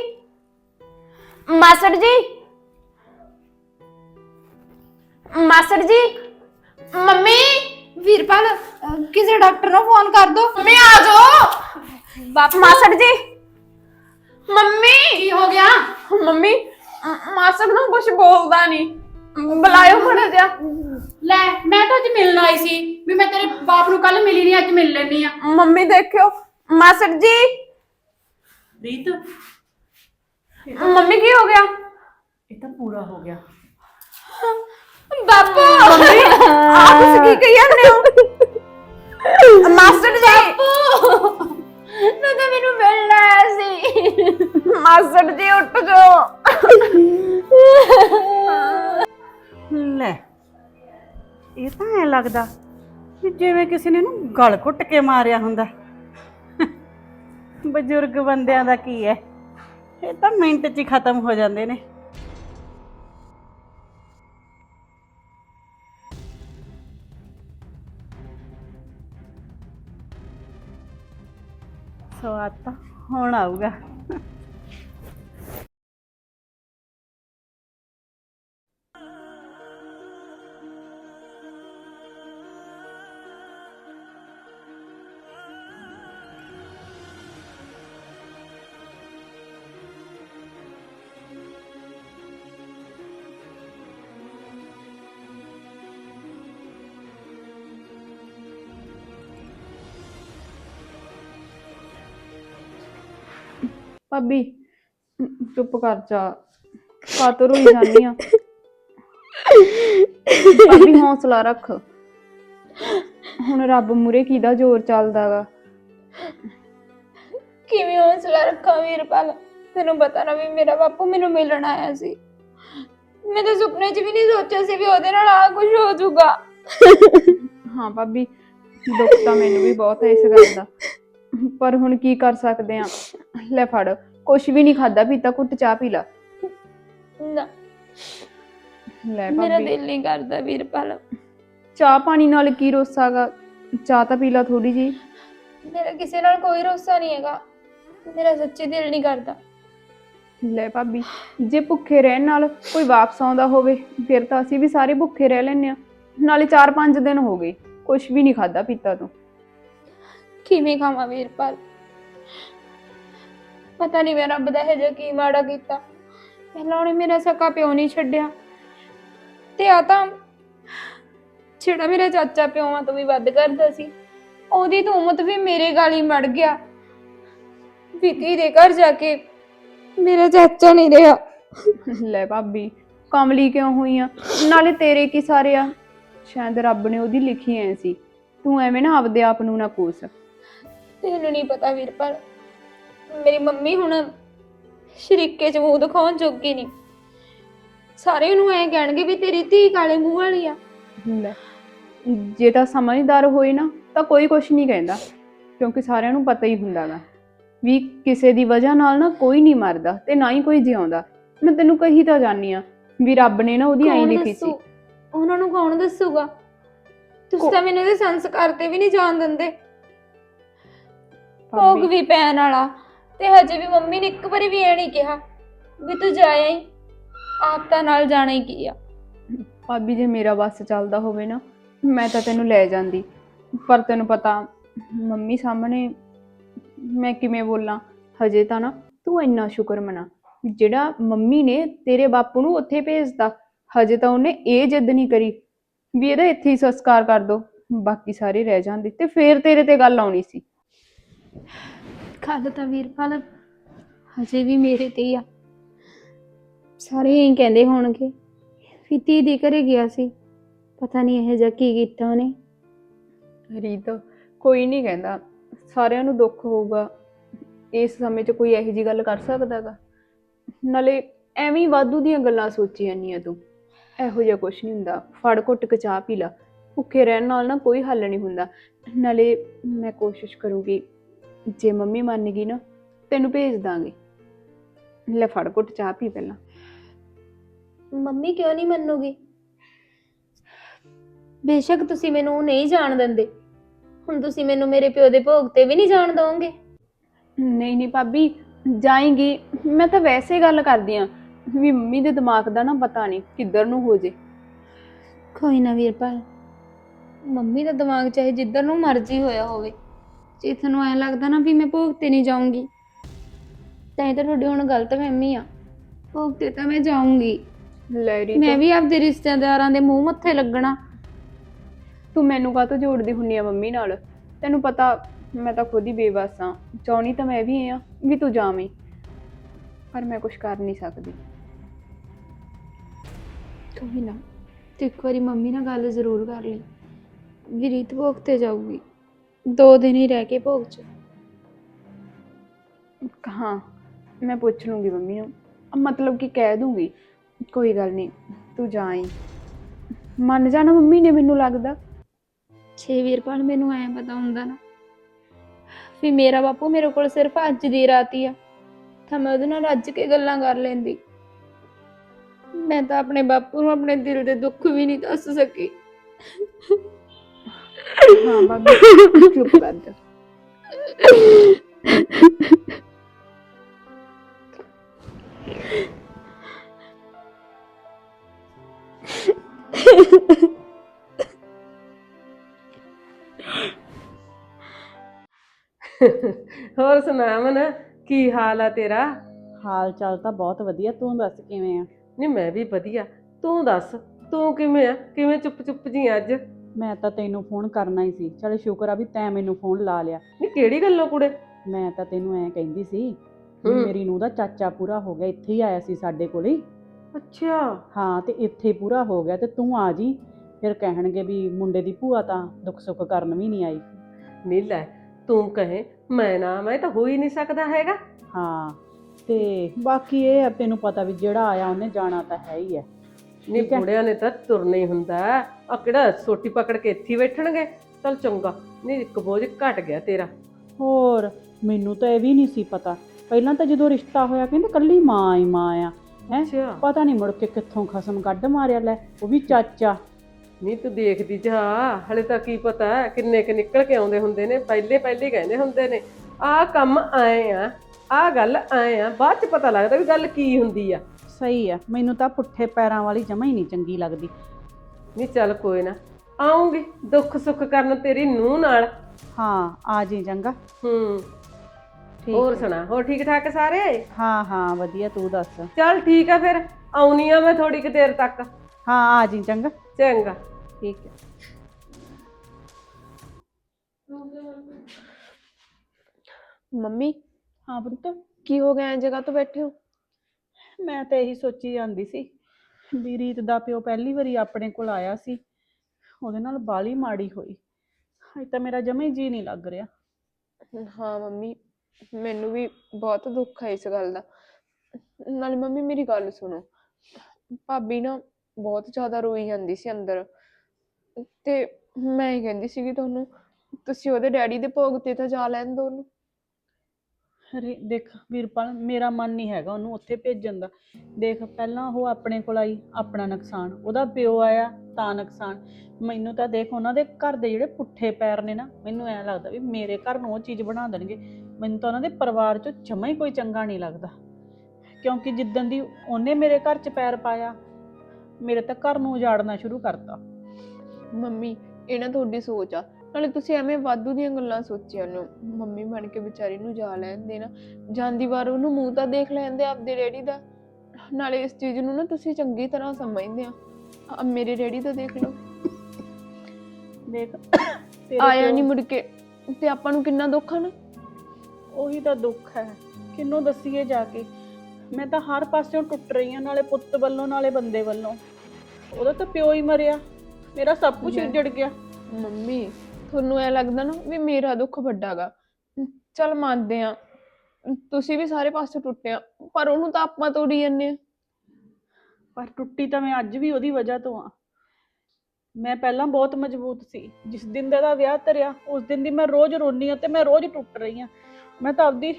ਮਾਸੜ ਜੀ। ਮਾਸੜ ਜੀ ਮੰਮੀ। ਵੀਰਪਾਲ ਅਹ, ਕਿਸੇ ਡਾਕਟਰ ਨੂੰ ਫੋਨ ਕਰ ਦੋ। ਮੰਮੀ ਆ ਜਾਓ। ਬਾਪ। ਮਾਸੜ ਜੀ ਮੰਮੀ। ਕੀ ਹੋ ਗਿਆ? ਮੰਮੀ ਮ- ਮਾਸੜ ਨੂੰ ਕੁਝ ਬੋਲਦਾ ਨਹੀਂ ਬੁਲਾਇਓ ਮੜਾ ਜਾ ਲੈ ਮੈਂ ਤਾਂ ਅੱਜ ਮਿਲਣ ਆਈ ਸੀ। ਵੀ ਮੈਂ ਤੇਰੇ ਬਾਪ ਨੂੰ ਕੱਲ ਮਿਲੀ ਨਹੀਂ ਅੱਜ ਮਿਲ ਲੈਣੀ ਆ। ਮੰਮੀ ਦੇਖਿਓ ਮਾਸੜ ਜੀ। ਰੀਤ ਮੰਮੀ ਕੀ ਹੋ ਗਿਆ? ਇਹ ਤਾਂ ਪੂਰਾ ਹੋ ਗਿਆ। ਬਾਪੂ। ਆ ਤੁਸੀਂ ਕੀ ਕਹੀ ਜਾਂਦੇ ਹੋ? ਮਾਸਟਰ ਜੀ। ਤੂੰ ਤਾਂ ਮੈਨੂੰ ਮਿਲਣ ਆਇਆ ਸੀ। ਮਾਸਟਰ ਜੀ ਉੱਠ ਜਾਓ। <laughs> ਲੈ, ਇਹ ਤਾਂ ਐ ਲੱਗਦਾ ਵੀ ਜਿਵੇਂ ਕਿਸੇ ਨੇ ਇਹਨੂੰ ਗਲ ਘੁੱਟ ਕੇ ਮਾਰਿਆ ਹੁੰਦਾ। ਬਜ਼ੁਰਗ ਬੰਦਿਆਂ ਦਾ ਕੀ ਹੈ ਇਹ ਤਾਂ ਮਿੰਟ 'ਚ ਹੀ ਖਤਮ ਹੋ ਜਾਂਦੇ ਨੇ। ਸਵਾਦ ਤਾਂ ਹੁਣ ਆਊਗਾ। ਭਾਬੀ ਚੁੱਪ ਕਰ ਜਾ। ਕਾਤੋਂ ਰੋਈ ਜਾਨੀ ਆ। ਭਾਬੀ ਹੌਸਲਾ ਰੱਖ। ਹੁਣ ਰੱਬ ਮੂਰੇ ਕਿਹਦਾ ਜ਼ੋਰ ਚੱਲਦਾਗਾ ਕਿਵੇਂ ਹੌਸਲਾ ਰੱਖਾਂ ਵੀਰਪਾਲ ਤੈਨੂੰ ਪਤਾ ਨਾ ਵੀ ਮੇਰਾ ਬਾਪੂ ਮੈਨੂੰ ਮਿਲਣ ਆਇਆ ਸੀ। ਮੈਂ ਤਾਂ ਸੁਪਨੇ 'ਚ ਵੀ ਨਹੀਂ ਸੋਚਿਆ ਸੀ ਵੀ ਉਹਦੇ ਨਾਲ ਆ ਕੁਝ ਹੋ ਜਾਊਗਾ। ਹਾਂ ਭਾਬੀ ਦੁੱਖ ਤਾਂ ਮੈਨੂੰ ਵੀ ਬਹੁਤ ਹੈ ਇਸ ਗੱਲ ਦਾ। ਪਰ ਹੁਣ ਕੀ ਕਰ ਸਕਦੇ ਆ? ਲੈ ਫੜ ਕੁਛ ਵੀ ਨਹੀਂ ਖਾਦਾ ਪੀਤਾ ਕੁੱਟ ਚਾਹ ਪੀ ਲਾ। ਨਾ। ਲੈ ਮੇਰਾ ਭਾਬੀ। ਦਿਲ ਨਹੀਂ ਕਰਦਾ ਵੀਰਪਾਲ। ਚਾਹ ਪਾਣੀ ਨਾਲ ਕੀ ਰੋਸਾਗਾ ਚਾਹ ਤਾਂ ਪੀ ਲਾ ਥੋੜੀ ਜੀ ਮੇਰਾ ਕਿਸੇ ਨਾਲ ਕੋਈ ਰੋਸਾ ਨਹੀਂ ਹੈਗਾ। ਮੇਰਾ ਸੱਚੀ ਦਿਲ ਨਹੀਂ ਕਰਦਾ। ਲੈ ਭਾਬੀ ਜੇ ਭੁੱਖੇ ਰਹਿਣ ਨਾਲ ਕੋਈ ਵਾਪਸ ਆਉਂਦਾ ਹੋਵੇ ਫਿਰ ਤਾਂ ਅਸੀਂ ਵੀ ਸਾਰੇ ਭੁੱਖੇ ਰਹਿ ਲੈਨੇ ਆ ਨਾਲੇ 4-5 ਦਿਨ ਹੋ ਗਏ ਕੁਛ ਵੀ ਨਹੀਂ ਖਾਦਾ ਪੀਤਾ ਤੂੰ। ਕਿਵੇਂ ਖਾਵਾਂ ਵੀਰਪਾਲ ਪਤਾ ਨਹੀਂ ਮੈਂ ਰੱਬ ਦਾ ਇਹ ਜਿਹਾ ਕੀ ਮਾੜਾ ਕੀਤਾ। ਪਹਿਲਾਂ ਉਹਨੇ ਮੇਰਾ ਸਕਾ ਪਿਓ ਨਹੀਂ ਛੱਡਿਆ। ਤੇ ਆ ਤਾਂ ਜਿਹੜਾ ਮੇਰਾ ਚਾਚਾ ਪਿਓਾਂ ਤੋਂ ਵੀ ਵੱਧ ਕਰਦਾ ਸੀ, ਉਹਦੀ ਧੂਮਤ ਵੀ ਮੇਰੇ ਗਾਲੀ ਮੜ ਗਿਆ। ਵਿਕੀ ਦੇ ਘਰ ਜਾ ਕੇ ਮੇਰਾ ਚਾਚਾ ਨਹੀਂ ਰਿਹਾ। ਲੈ ਭਾਬੀ, ਕਮਲੀ ਕਿਉਂ ਹੋਈ ਆ? ਨਾਲੇ ਤੇਰੇ ਕੀ ਸਾਰੇ ਆ? ਸ਼ਾਇਦ ਰੱਬ ਨੇ ਉਹਦੀ ਲਿਖੀ ਐ ਸੀ, ਤੂੰ ਐਵੇਂ ਨਾ ਆਪਦੇ ਆਪ ਨੂੰ ਨਾ ਕੋਸ ਤੈਨੂੰ ਨਹੀਂ ਪਤਾ ਵੀਰਪਾਲ ਮੇਰੀ ਮੰਮੀ ਹੁਣ ਸ਼ਰੀਕੇ ਚ ਮੂੰਹ ਦਿਖਾਉਣ ਜੋਗੀ ਨਹੀਂ। ਸਾਰੇ ਨੂੰ ਐ ਕਹਿਣਗੇ ਵੀ ਤੇਰੀ ਧੀ ਕਾਲੇ ਮੂੰਹ ਵਾਲੀ ਆ। ਲੈ ਜੇ ਤਾਂ ਸਮਝਦਾਰ ਹੋਏ ਨਾ ਤਾਂ ਕੋਈ ਕੁਝ ਨਹੀਂ ਕਹਿੰਦਾ ਕਿਉਂਕਿ ਸਾਰਿਆਂ ਨੂੰ ਪਤਾ ਹੀ ਹੁੰਦਾਗਾ। ਵੀ ਕਿਸੇ ਦੀ ਵਜ੍ਹਾ ਨਾਲ ਨਾ ਕੋਈ ਨਹੀਂ ਮਰਦਾ ਤੇ ਨਾ ਹੀ ਕੋਈ ਜਿਉਂਦਾ। ਮੈਂ ਤੈਨੂੰ ਕਹੀ ਤਾਂ ਜਾਨੀ ਆ ਵੀ ਰੱਬ ਨੇ ਨਾ ਉਹਦੀ ਐਂ ਲਿਖੀ ਸੀ। ਉਹਨਾਂ ਨੂੰ ਕੌਣ ਦੱਸੂਗਾ? ਤੁਸੀਂ ਤਾਂ ਮੈਨੂੰ ਇਹਦੇ ਸੰਸਕਾਰ ਤੇ ਵੀ ਨਹੀਂ ਜਾਣ ਦਿੰਦੇ। ਭੋਗ ਵੀ ਪੈਣ ਵਾਲਾ। ਤੇ ਹਜੇ ਵੀ ਮੰਮੀ ਨੇ ਇੱਕ ਵਾਰੀ ਵੀ ਇਹ ਨਹੀਂ ਕਿਹਾ ਵੀ ਤੂੰ ਜਾਇਆ ਹੀ ਆਪ ਤਾਂ ਨਾਲ ਜਾਣਾ ਹੀ ਕੀ ਆ? ਭਾਬੀ ਜੇ ਮੇਰਾ ਬੱਸ ਚੱਲਦਾ ਹੋਵੇ ਨਾ ਮੈਂ ਤਾਂ ਤੈਨੂੰ ਲੈ ਜਾਂਦੀ। ਪਰ ਤੈਨੂੰ ਪਤਾ ਮੰਮੀ ਸਾਹਮਣੇ ਮੈਂ ਕਿਵੇਂ ਬੋਲਾਂ ਹਜੇ ਤਾਂ ਨਾ ਤੂੰ ਇੰਨਾ ਸ਼ੁਕਰ ਮਨਾ। ਜਿਹੜਾ ਮੰਮੀ ਨੇ ਤੇਰੇ ਬਾਪੂ ਨੂੰ ਉੱਥੇ ਭੇਜਦਾ ਹਜੇ ਤਾਂ ਉਹਨੇ ਇਹ ਜਿੱਦ ਨਹੀਂ ਕਰੀ ਵੀ ਇਹਦਾ ਇੱਥੇ ਹੀ ਸੰਸਕਾਰ ਕਰ ਦੋ। ਬਾਕੀ ਸਾਰੇ ਰਹਿ ਜਾਂਦੇ। ਤੇ ਫੇਰ ਤੇਰੇ ਤੇ ਗੱਲ ਆਉਣੀ ਸੀ। ਕੱਲ ਤਾਂ ਵੀਰਪਾਲ ਹਜੇ ਵੀ ਮੇਰੇ ਤੇ ਹੀ ਆ। ਸਾਰੇ ਇਹੀ ਕਹਿੰਦੇ ਹੋਣਗੇ ਵੀ ਧੀ ਦੇ ਘਰੇ ਗਿਆ ਸੀ। ਪਤਾ ਨਹੀਂ ਇਹ ਜਿਹਾ ਕੀ ਕੀਤਾ ਉਹਨੇ। ਰੀਤ, ਕੋਈ ਨਹੀਂ ਕਹਿੰਦਾ। ਸਾਰਿਆਂ ਨੂੰ ਦੁੱਖ ਹੋਊਗਾ। ਇਸ ਸਮੇਂ 'ਚ ਕੋਈ ਇਹੋ ਜੀ ਗੱਲ ਕਰ ਸਕਦਾਗਾ। ਨਾਲੇ ਐਵੇਂ ਹੀ ਵਾਧੂ ਦੀਆਂ ਗੱਲਾਂ ਸੋਚੀ ਜਾਂਦੀ ਆ ਤੂੰ। ਇਹੋ ਜਿਹਾ ਕੁਝ ਨਹੀਂ ਹੁੰਦਾ। ਫੜ ਘੁੱਟ ਕੇ ਚਾਹ ਪੀ ਲਾ। ਭੁੱਖੇ ਰਹਿਣ ਨਾਲ ਨਾ ਕੋਈ ਹੱਲ ਨਹੀਂ ਹੁੰਦਾ। ਨਾਲੇ ਮੈਂ ਕੋਸ਼ਿਸ਼ ਕਰੂੰਗੀ ਜੇ ਮੰਮੀ ਮੰਨ ਗਈ ਨਾ ਤੈਨੂੰ ਭੇਜ ਦਾਂਗੇ। ਲੈ ਫੜ ਘੁੱਟ ਚਾਹ ਪੀ ਪਹਿਲਾਂ। ਮੰਮੀ ਕਿਉਂ ਨਹੀਂ ਮੰਨੂਗੀ? ਬੇਸ਼ੱਕ ਤੁਸੀਂ ਮੈਨੂੰ ਨਹੀਂ ਜਾਣ ਦਿੰਦੇ। ਹੁਣ ਤੁਸੀਂ ਮੈਨੂੰ ਮੇਰੇ ਪਿਓ ਦੇ ਭੋਗ ਤੇ ਵੀ ਨਹੀਂ ਜਾਣ ਦੋਗੇ ਨਹੀਂ ਨਹੀਂ ਭਾਬੀ ਜਾਏਗੀ। ਮੈਂ ਤਾਂ ਵੈਸੇ ਗੱਲ ਕਰਦੀ ਆ ਵੀ ਮੰਮੀ ਦੇ ਦਿਮਾਗ ਦਾ ਨਾ ਪਤਾ ਨਹੀਂ ਕਿੱਧਰ ਨੂੰ ਹੋ ਜੇ। ਕੋਈ ਨਾ ਵੀਰਪਾਲ ਮੰਮੀ ਦਾ ਦਿਮਾਗ ਚਾਹੇ ਜਿੱਧਰ ਨੂੰ ਮਰਜ਼ੀ ਹੋਇਆ ਹੋਵੇ। ਜੇ ਤੁਹਾਨੂੰ ਐ ਲੱਗਦਾ ਨਾ ਵੀ ਮੈਂ ਭੋਗ ਤੇ ਨਹੀਂ ਜਾਊਂਗੀ। ਤਾਂ ਇਹ ਤਾਂ ਤੁਹਾਡੀ ਹੁਣ ਗਲਤ ਫਹਿਮੀ ਆ। ਭੋਗ ਤੇ ਤਾਂ ਮੈਂ ਜਾਊਂਗੀ। ਲੈਰੀ ਮੈਂ ਵੀ ਆਪਦੇ ਰਿਸ਼ਤੇਦਾਰਾਂ ਦੇ ਮੂੰਹ ਮੱਥੇ ਲੱਗਣਾ। ਤੂੰ ਮੈਨੂੰ ਕਾਹਤੋਂ ਜੋੜਦੀ ਹੁੰਨੀ ਆ ਮੰਮੀ ਨਾਲ? ਤੈਨੂੰ ਪਤਾ ਮੈਂ ਤਾਂ ਖੁਦ ਹੀ ਬੇਵਸ ਆ। ਚਾਹੁੰਦੀ ਤਾਂ ਮੈਂ ਵੀ ਆ ਵੀ ਤੂੰ ਜਾਵੇਂ। ਪਰ ਮੈਂ ਕੁਝ ਕਰ ਨਹੀਂ ਸਕਦੀ। ਕੋਈ ਨਾ ਤੂੰ ਇੱਕ ਵਾਰੀ ਮੰਮੀ ਨਾਲ ਗੱਲ ਜ਼ਰੂਰ ਕਰ ਲਈ ਵੀ ਰੀਤ ਭੋਗ ਤੇ ਜਾਊਗੀ। ਦੋ ਦਿਨ ਹੀ ਰਹਿ ਕੇ ਭੋਗ ਚ। ਹਾਂ ਮੈਂ ਪੁੱਛ ਲੂੰਗੀ ਮੰਮੀ ਨੂੰ। ਮਤਲਬ ਕਿ ਕਹਿ ਦੂੰਗੀ ਕੋਈ ਗੱਲ ਨਹੀਂ ਤੂੰ ਜਾਈ ਮੰਨ ਜਾਣਾ ਮੰਮੀ ਨੇ ਮੈਨੂੰ ਲੱਗਦਾ। ਛੇ ਵੀਰਪਾਲ ਮੈਨੂੰ ਐ ਪਤਾ ਹੁੰਦਾ ਨਾ ਵੀ ਮੇਰਾ ਬਾਪੂ ਮੇਰੇ ਕੋਲ ਸਿਰਫ ਅੱਜ ਦੀ ਰਾਤ ਹੀ ਆ। ਤਾਂ ਮੈਂ ਉਹਦੇ ਨਾਲ ਰੱਜ ਕੇ ਗੱਲਾਂ ਕਰ ਲੈਂਦੀ? ਮੈਂ ਤਾਂ ਆਪਣੇ ਬਾਪੂ ਨੂੰ ਆਪਣੇ ਦਿਲ ਦੇ ਦੁੱਖ ਵੀ ਨਹੀਂ ਦੱਸ ਸਕੀ। ਹਾਂ ਬਾਬੀ ਚੁੱਪ ਕਰ ਜਾ। ਹੋਰ ਸੁਣਾ ਮਨ ਕੀ ਹਾਲ ਆ ਤੇਰਾ? ਹਾਲ ਚਾਲ ਤਾਂ ਬਹੁਤ ਵਧੀਆ ਤੂੰ ਦੱਸ ਕਿਵੇਂ ਆ? ਨਹੀਂ ਮੈਂ ਵੀ ਵਧੀਆ। ਤੂੰ ਦੱਸ ਤੂੰ ਕਿਵੇਂ ਆ? ਕਿਵੇਂ ਚੁੱਪ ਚੁੱਪ ਜੀ ਅੱਜ? ਮੈਂ ਤਾਂ ਤੈਨੂੰ ਫੋਨ ਕਰਨਾ ਹੀ ਸੀ। ਚਲ ਸ਼ੁਕਰ ਆ ਵੀ ਤੈਂ ਮੈਨੂੰ ਫੋਨ ਲਾ ਲਿਆ। ਨਹੀਂ ਕਿਹੜੀ ਗੱਲੋਂ ਕੁੜੇ? ਮੈਂ ਤਾਂ ਤੈਨੂੰ ਐਂ ਕਹਿੰਦੀ ਸੀ ਵੀ ਹੂੰ। ਮੇਰੀ ਨੂੰਹ ਦਾ ਚਾਚਾ ਪੂਰਾ ਹੋ ਗਿਆ ਇੱਥੇ ਹੀ ਆਇਆ ਸੀ ਸਾਡੇ ਕੋਲੇ। ਅੱਛਾ। ਹਾਂ ਤੇ ਇੱਥੇ ਹੀ ਪੂਰਾ ਹੋ ਗਿਆ ਤੇ ਤੂੰ ਆ ਜੀ। ਫਿਰ ਕਹਿਣਗੇ ਵੀ ਮੁੰਡੇ ਦੀ ਭੂਆ ਤਾਂ ਦੁੱਖ ਸੁੱਖ ਕਰਨ ਵੀ ਨਹੀਂ ਆਈ। ਨਹੀਂ ਲੈ ਤੂੰ ਕਹੇ ਮੈਂ ਨਾ ਮੈਂ ਤਾਂ ਹੋ ਹੀ ਨਹੀਂ ਸਕਦਾ ਹੈਗਾ। ਹਾਂ ਤੇ ਬਾਕੀ ਇਹ ਆ ਤੈਨੂੰ ਪਤਾ ਵੀ ਜਿਹੜਾ ਆਇਆ ਉਹਨੇ ਜਾਣਾ ਤਾਂ ਹੈ ਹੀ ਹੈ ਨਹੀਂ। ਬੁੜਿਆਂ ਨੇ ਤਾਂ ਤੁਰਨਾ ਹੀ ਹੁੰਦਾ ਆ ਕਿਹੜਾ ਸੋਟੀ ਪਕੜ ਕੇ ਇੱਥੇ ਹੀ ਬੈਠਣਗੇ? ਚਲ ਚੰਗਾ ਨਹੀਂ ਇੱਕ ਬੋਝ ਘਟ ਗਿਆ ਤੇਰਾ। ਹੋਰ ਮੈਨੂੰ ਤਾਂ ਇਹ ਵੀ ਨਹੀਂ ਸੀ ਪਤਾ। ਪਹਿਲਾਂ ਤਾਂ ਜਦੋਂ ਰਿਸ਼ਤਾ ਹੋਇਆ ਕਹਿੰਦੇ ਕੱਲੀ ਮਾਂ ਹੀ ਮਾਂ ਆ। ਹੈ ਅੱਛਾ। ਪਤਾ ਨਹੀਂ ਮੁੜ ਕੇ ਕਿੱਥੋਂ ਖਸਮ ਕੱਢ ਮਾਰਿਆ ਲੈ ਉਹ ਵੀ ਚਾਚਾ। ਨਹੀਂ ਤੂੰ ਦੇਖਦੀ ਜਾ ਹਲੇ ਤਾਂ ਕੀ ਪਤਾ ਕਿੰਨੇ ਕਿ ਨਿਕਲ ਕੇ ਆਉਂਦੇ ਹੁੰਦੇ ਨੇ ਪਹਿਲੇ ਪਹਿਲੇ ਹੀ ਕਹਿੰਦੇ ਹੁੰਦੇ ਨੇ। ਆਹ ਕੰਮ ਆਏ ਆ ਆਹ ਗੱਲ ਆਏ ਆ ਬਾਅਦ ਚ ਪਤਾ ਲੱਗਦਾ ਵੀ ਗੱਲ ਕੀ ਹੁੰਦੀ ਆ। ਸਹੀ ਆ। ਮੈਨੂੰ ਤਾਂ ਪੁੱਠੇ ਪੈਰਾਂ ਵਾਲੀ ਜਮਾ ਹੀ ਨਹੀਂ ਚੰਗੀ ਲੱਗਦੀ। ਨਹੀਂ ਚੱਲ ਕੋਈ ਨਾ ਆਉਂਗੀ ਦੁੱਖ ਸੁੱਖ ਕਰਨ ਤੇਰੀ ਨੂੰਹ ਨਾਲ। ਹਾਂ ਆ ਜੀ ਚੰਗਾ। ਹੂੰ। ਠੀਕ ਹੋਰ। ਸੁਣਾ ਹੋਰ ਠੀਕ ਠਾਕ ਸਾਰੇ? ਹਾਂ ਹਾਂ ਵਧੀਆ ਤੂੰ ਦੱਸ? ਚੱਲ ਠੀਕ ਆ ਫਿਰ ਆਉਣੀ ਆ ਮੈਂ ਥੋੜੀ ਕੁ ਦੇਰ ਤੱਕ। ਹਾਂ ਆ ਜੀ ਚੰਗਾ। ਚੰਗਾ। ਠੀਕ ਹੈ ਮੰਮੀ ਹਾਂ ਪੁੱਤ। ਕੀ ਹੋ ਗਿਆ ਐ ਜਗ੍ਹਾ ਤੋਂ ਬੈਠੇ ਹੋ? ਮੈਂ ਤਾਂ ਇਹੀ ਸੋਚੀ ਜਾਂਦੀ ਸੀ ਵੀ ਰੀਤ ਦਾ ਪਿਓ ਪਹਿਲੀ ਵਾਰੀ ਆਪਣੇ ਕੋਲ ਆਇਆ ਸੀ, ਉਹਦੇ ਨਾਲ ਬਾਲੀ ਮਾੜੀ ਹੋਈ। ਅੱਜ ਤਾਂ ਮੇਰਾ ਜਮਾ ਜੀ ਨਹੀਂ ਲੱਗ ਰਿਹਾ। ਹਾਂ ਮੰਮੀ, ਮੈਨੂੰ ਵੀ ਬਹੁਤ ਦੁੱਖ ਹੈ ਇਸ ਗੱਲ ਦਾ। ਨਾਲੇ ਮੰਮੀ ਮੇਰੀ ਗੱਲ ਸੁਣੋ, ਭਾਬੀ ਨਾ ਬਹੁਤ ਜ਼ਿਆਦਾ ਰੋਈ ਜਾਂਦੀ ਸੀ ਅੰਦਰ। ਤੇ ਮੈਂ ਹੀ ਕਹਿੰਦੀ ਸੀਗੀ ਤੁਹਾਨੂੰ, ਤੁਸੀਂ ਉਹਦੇ ਡੈਡੀ ਦੇ ਭੋਗ ਤੇ ਤਾਂ ਜਾ ਲੈਣ ਦੋ ਉਹਨੂੰ। ਅਰੇ ਦੇਖ ਵੀਰਪਾਲ, ਮੇਰਾ ਮਨ ਨਹੀਂ ਹੈਗਾ ਉਹਨੂੰ ਉੱਥੇ ਭੇਜਣ ਦਾ। ਦੇਖ, ਪਹਿਲਾਂ ਉਹ ਆਪਣੇ ਕੋਲ ਆਈ, ਆਪਣਾ ਨੁਕਸਾਨ। ਉਹਦਾ ਪਿਓ ਆਇਆ, ਤਾਂ ਨੁਕਸਾਨ। ਮੈਨੂੰ ਤਾਂ ਦੇਖ, ਉਹਨਾਂ ਦੇ ਘਰ ਦੇ ਜਿਹੜੇ ਪੁੱਠੇ ਪੈਰ ਨੇ ਨਾ, ਮੈਨੂੰ ਐਂ ਲੱਗਦਾ ਵੀ ਮੇਰੇ ਘਰ ਨੂੰ ਉਹ ਚੀਜ਼ ਬਣਾ ਦੇਣਗੇ। ਮੈਨੂੰ ਤਾਂ ਉਹਨਾਂ ਦੇ ਪਰਿਵਾਰ ਚੋਂ ਜਮਾ ਹੀ ਕੋਈ ਚੰਗਾ ਨਹੀਂ ਲੱਗਦਾ। ਕਿਉਂਕਿ ਜਿੱਦਣ ਦੀ ਉਹਨੇ ਮੇਰੇ ਘਰ 'ਚ ਪੈਰ ਪਾਇਆ, ਮੇਰੇ ਤਾਂ ਘਰ ਨੂੰ ਉਜਾੜਨਾ ਸ਼ੁਰੂ ਕਰਤਾ। ਮੰਮੀ, ਇਹ ਨਾ ਤੁਹਾਡੀ ਸੋਚ ਆ। ਨਾਲੇ ਤੁਸੀਂ ਐਵੇਂ ਵਾਧੂ ਦੀਆਂ ਗੱਲਾਂ ਸੋਚੀਆਂ ਨੇ ਮੰਮੀ ਬਣ ਕੇ ਵਿਚਾਰੀ ਨੂੰ ਜਾ ਲੈਣ ਦੇਣਾ ਜਾਂਦੀ ਵਾਰ ਉਹਨੂੰ ਮੂੰਹ ਤਾਂ ਦੇਖ ਲੈਂਦੇ ਆਪਦੇ ਡੈਡੀ ਦਾ। ਨਾਲੇ ਇਸ ਚੀਜ਼ ਨੂੰ ਨਾ ਤੁਸੀਂ ਚੰਗੀ ਤਰ੍ਹਾਂ ਸਮਝਦੇ ਆ। ਆ ਮੇਰੇ ਡੈਡੀ ਦਾ ਦੇਖ ਲਓ। ਦੇਖ ਤੇਰੇ ਆਇਆ ਨਹੀਂ ਮੁੜ ਕੇ ਤੇ ਆਪਾਂ ਨੂੰ ਕਿੰਨਾ ਦੁੱਖ ਆ ਨਾ? ਉਹੀ ਤਾਂ ਦੁੱਖ ਹੈ। ਕਿਹਨੂੰ ਦੱਸੀਏ ਜਾ ਕੇ? ਮੈਂ ਤਾਂ ਹਰ ਪਾਸਿਓਂ ਟੁੱਟ ਰਹੀ ਹਾਂ ਨਾਲੇ ਪੁੱਤ ਵੱਲੋਂ ਨਾਲੇ ਬੰਦੇ ਵੱਲੋਂ। ਉਹਦਾ ਤਾਂ ਪਿਓ ਹੀ ਮਰਿਆ। ਮੇਰਾ ਸਭ ਕੁਝ ਲੈ। ਉੱਜੜ ਗਿਆ। ਮੰਮੀ ਤੁਹਾਨੂੰ ਐ ਲੱਗਦਾ ਨਾ ਵੀ ਮੇਰਾ ਦੁੱਖ ਵੱਡਾਗਾ ਚਲ ਮੰਨਦੇ ਆ ਤੁਸੀਂ ਵੀ ਸਾਰੇ ਪਾਸੇ ਟੁੱਟੇ ਆ ਪਰ ਉਹਨੂੰ ਤਾਂ ਆਪਾਂ ਤੋੜੀ ਜਾਂਦੇ ਆ ਪਰ ਟੁੱਟੀ ਤਾਂ ਮੈਂ ਅੱਜ ਵੀ ਉਹਦੀ ਵਜ੍ਹਾ ਤੋਂ ਆ ਮੈਂ ਪਹਿਲਾਂ ਬਹੁਤ ਮਜ਼ਬੂਤ ਸੀ ਜਿਸ ਦਿਨ ਦਾ ਇਹਦਾ ਵਿਆਹ ਧਰਿਆ ਉਸ ਦਿਨ ਦੀ ਮੈਂ ਰੋਜ਼ ਰੋਨੀ ਆ ਤੇ ਮੈਂ ਰੋਜ਼ ਟੁੱਟ ਰਹੀ ਆ ਮੈਂ ਤਾਂ ਆਪਦੀ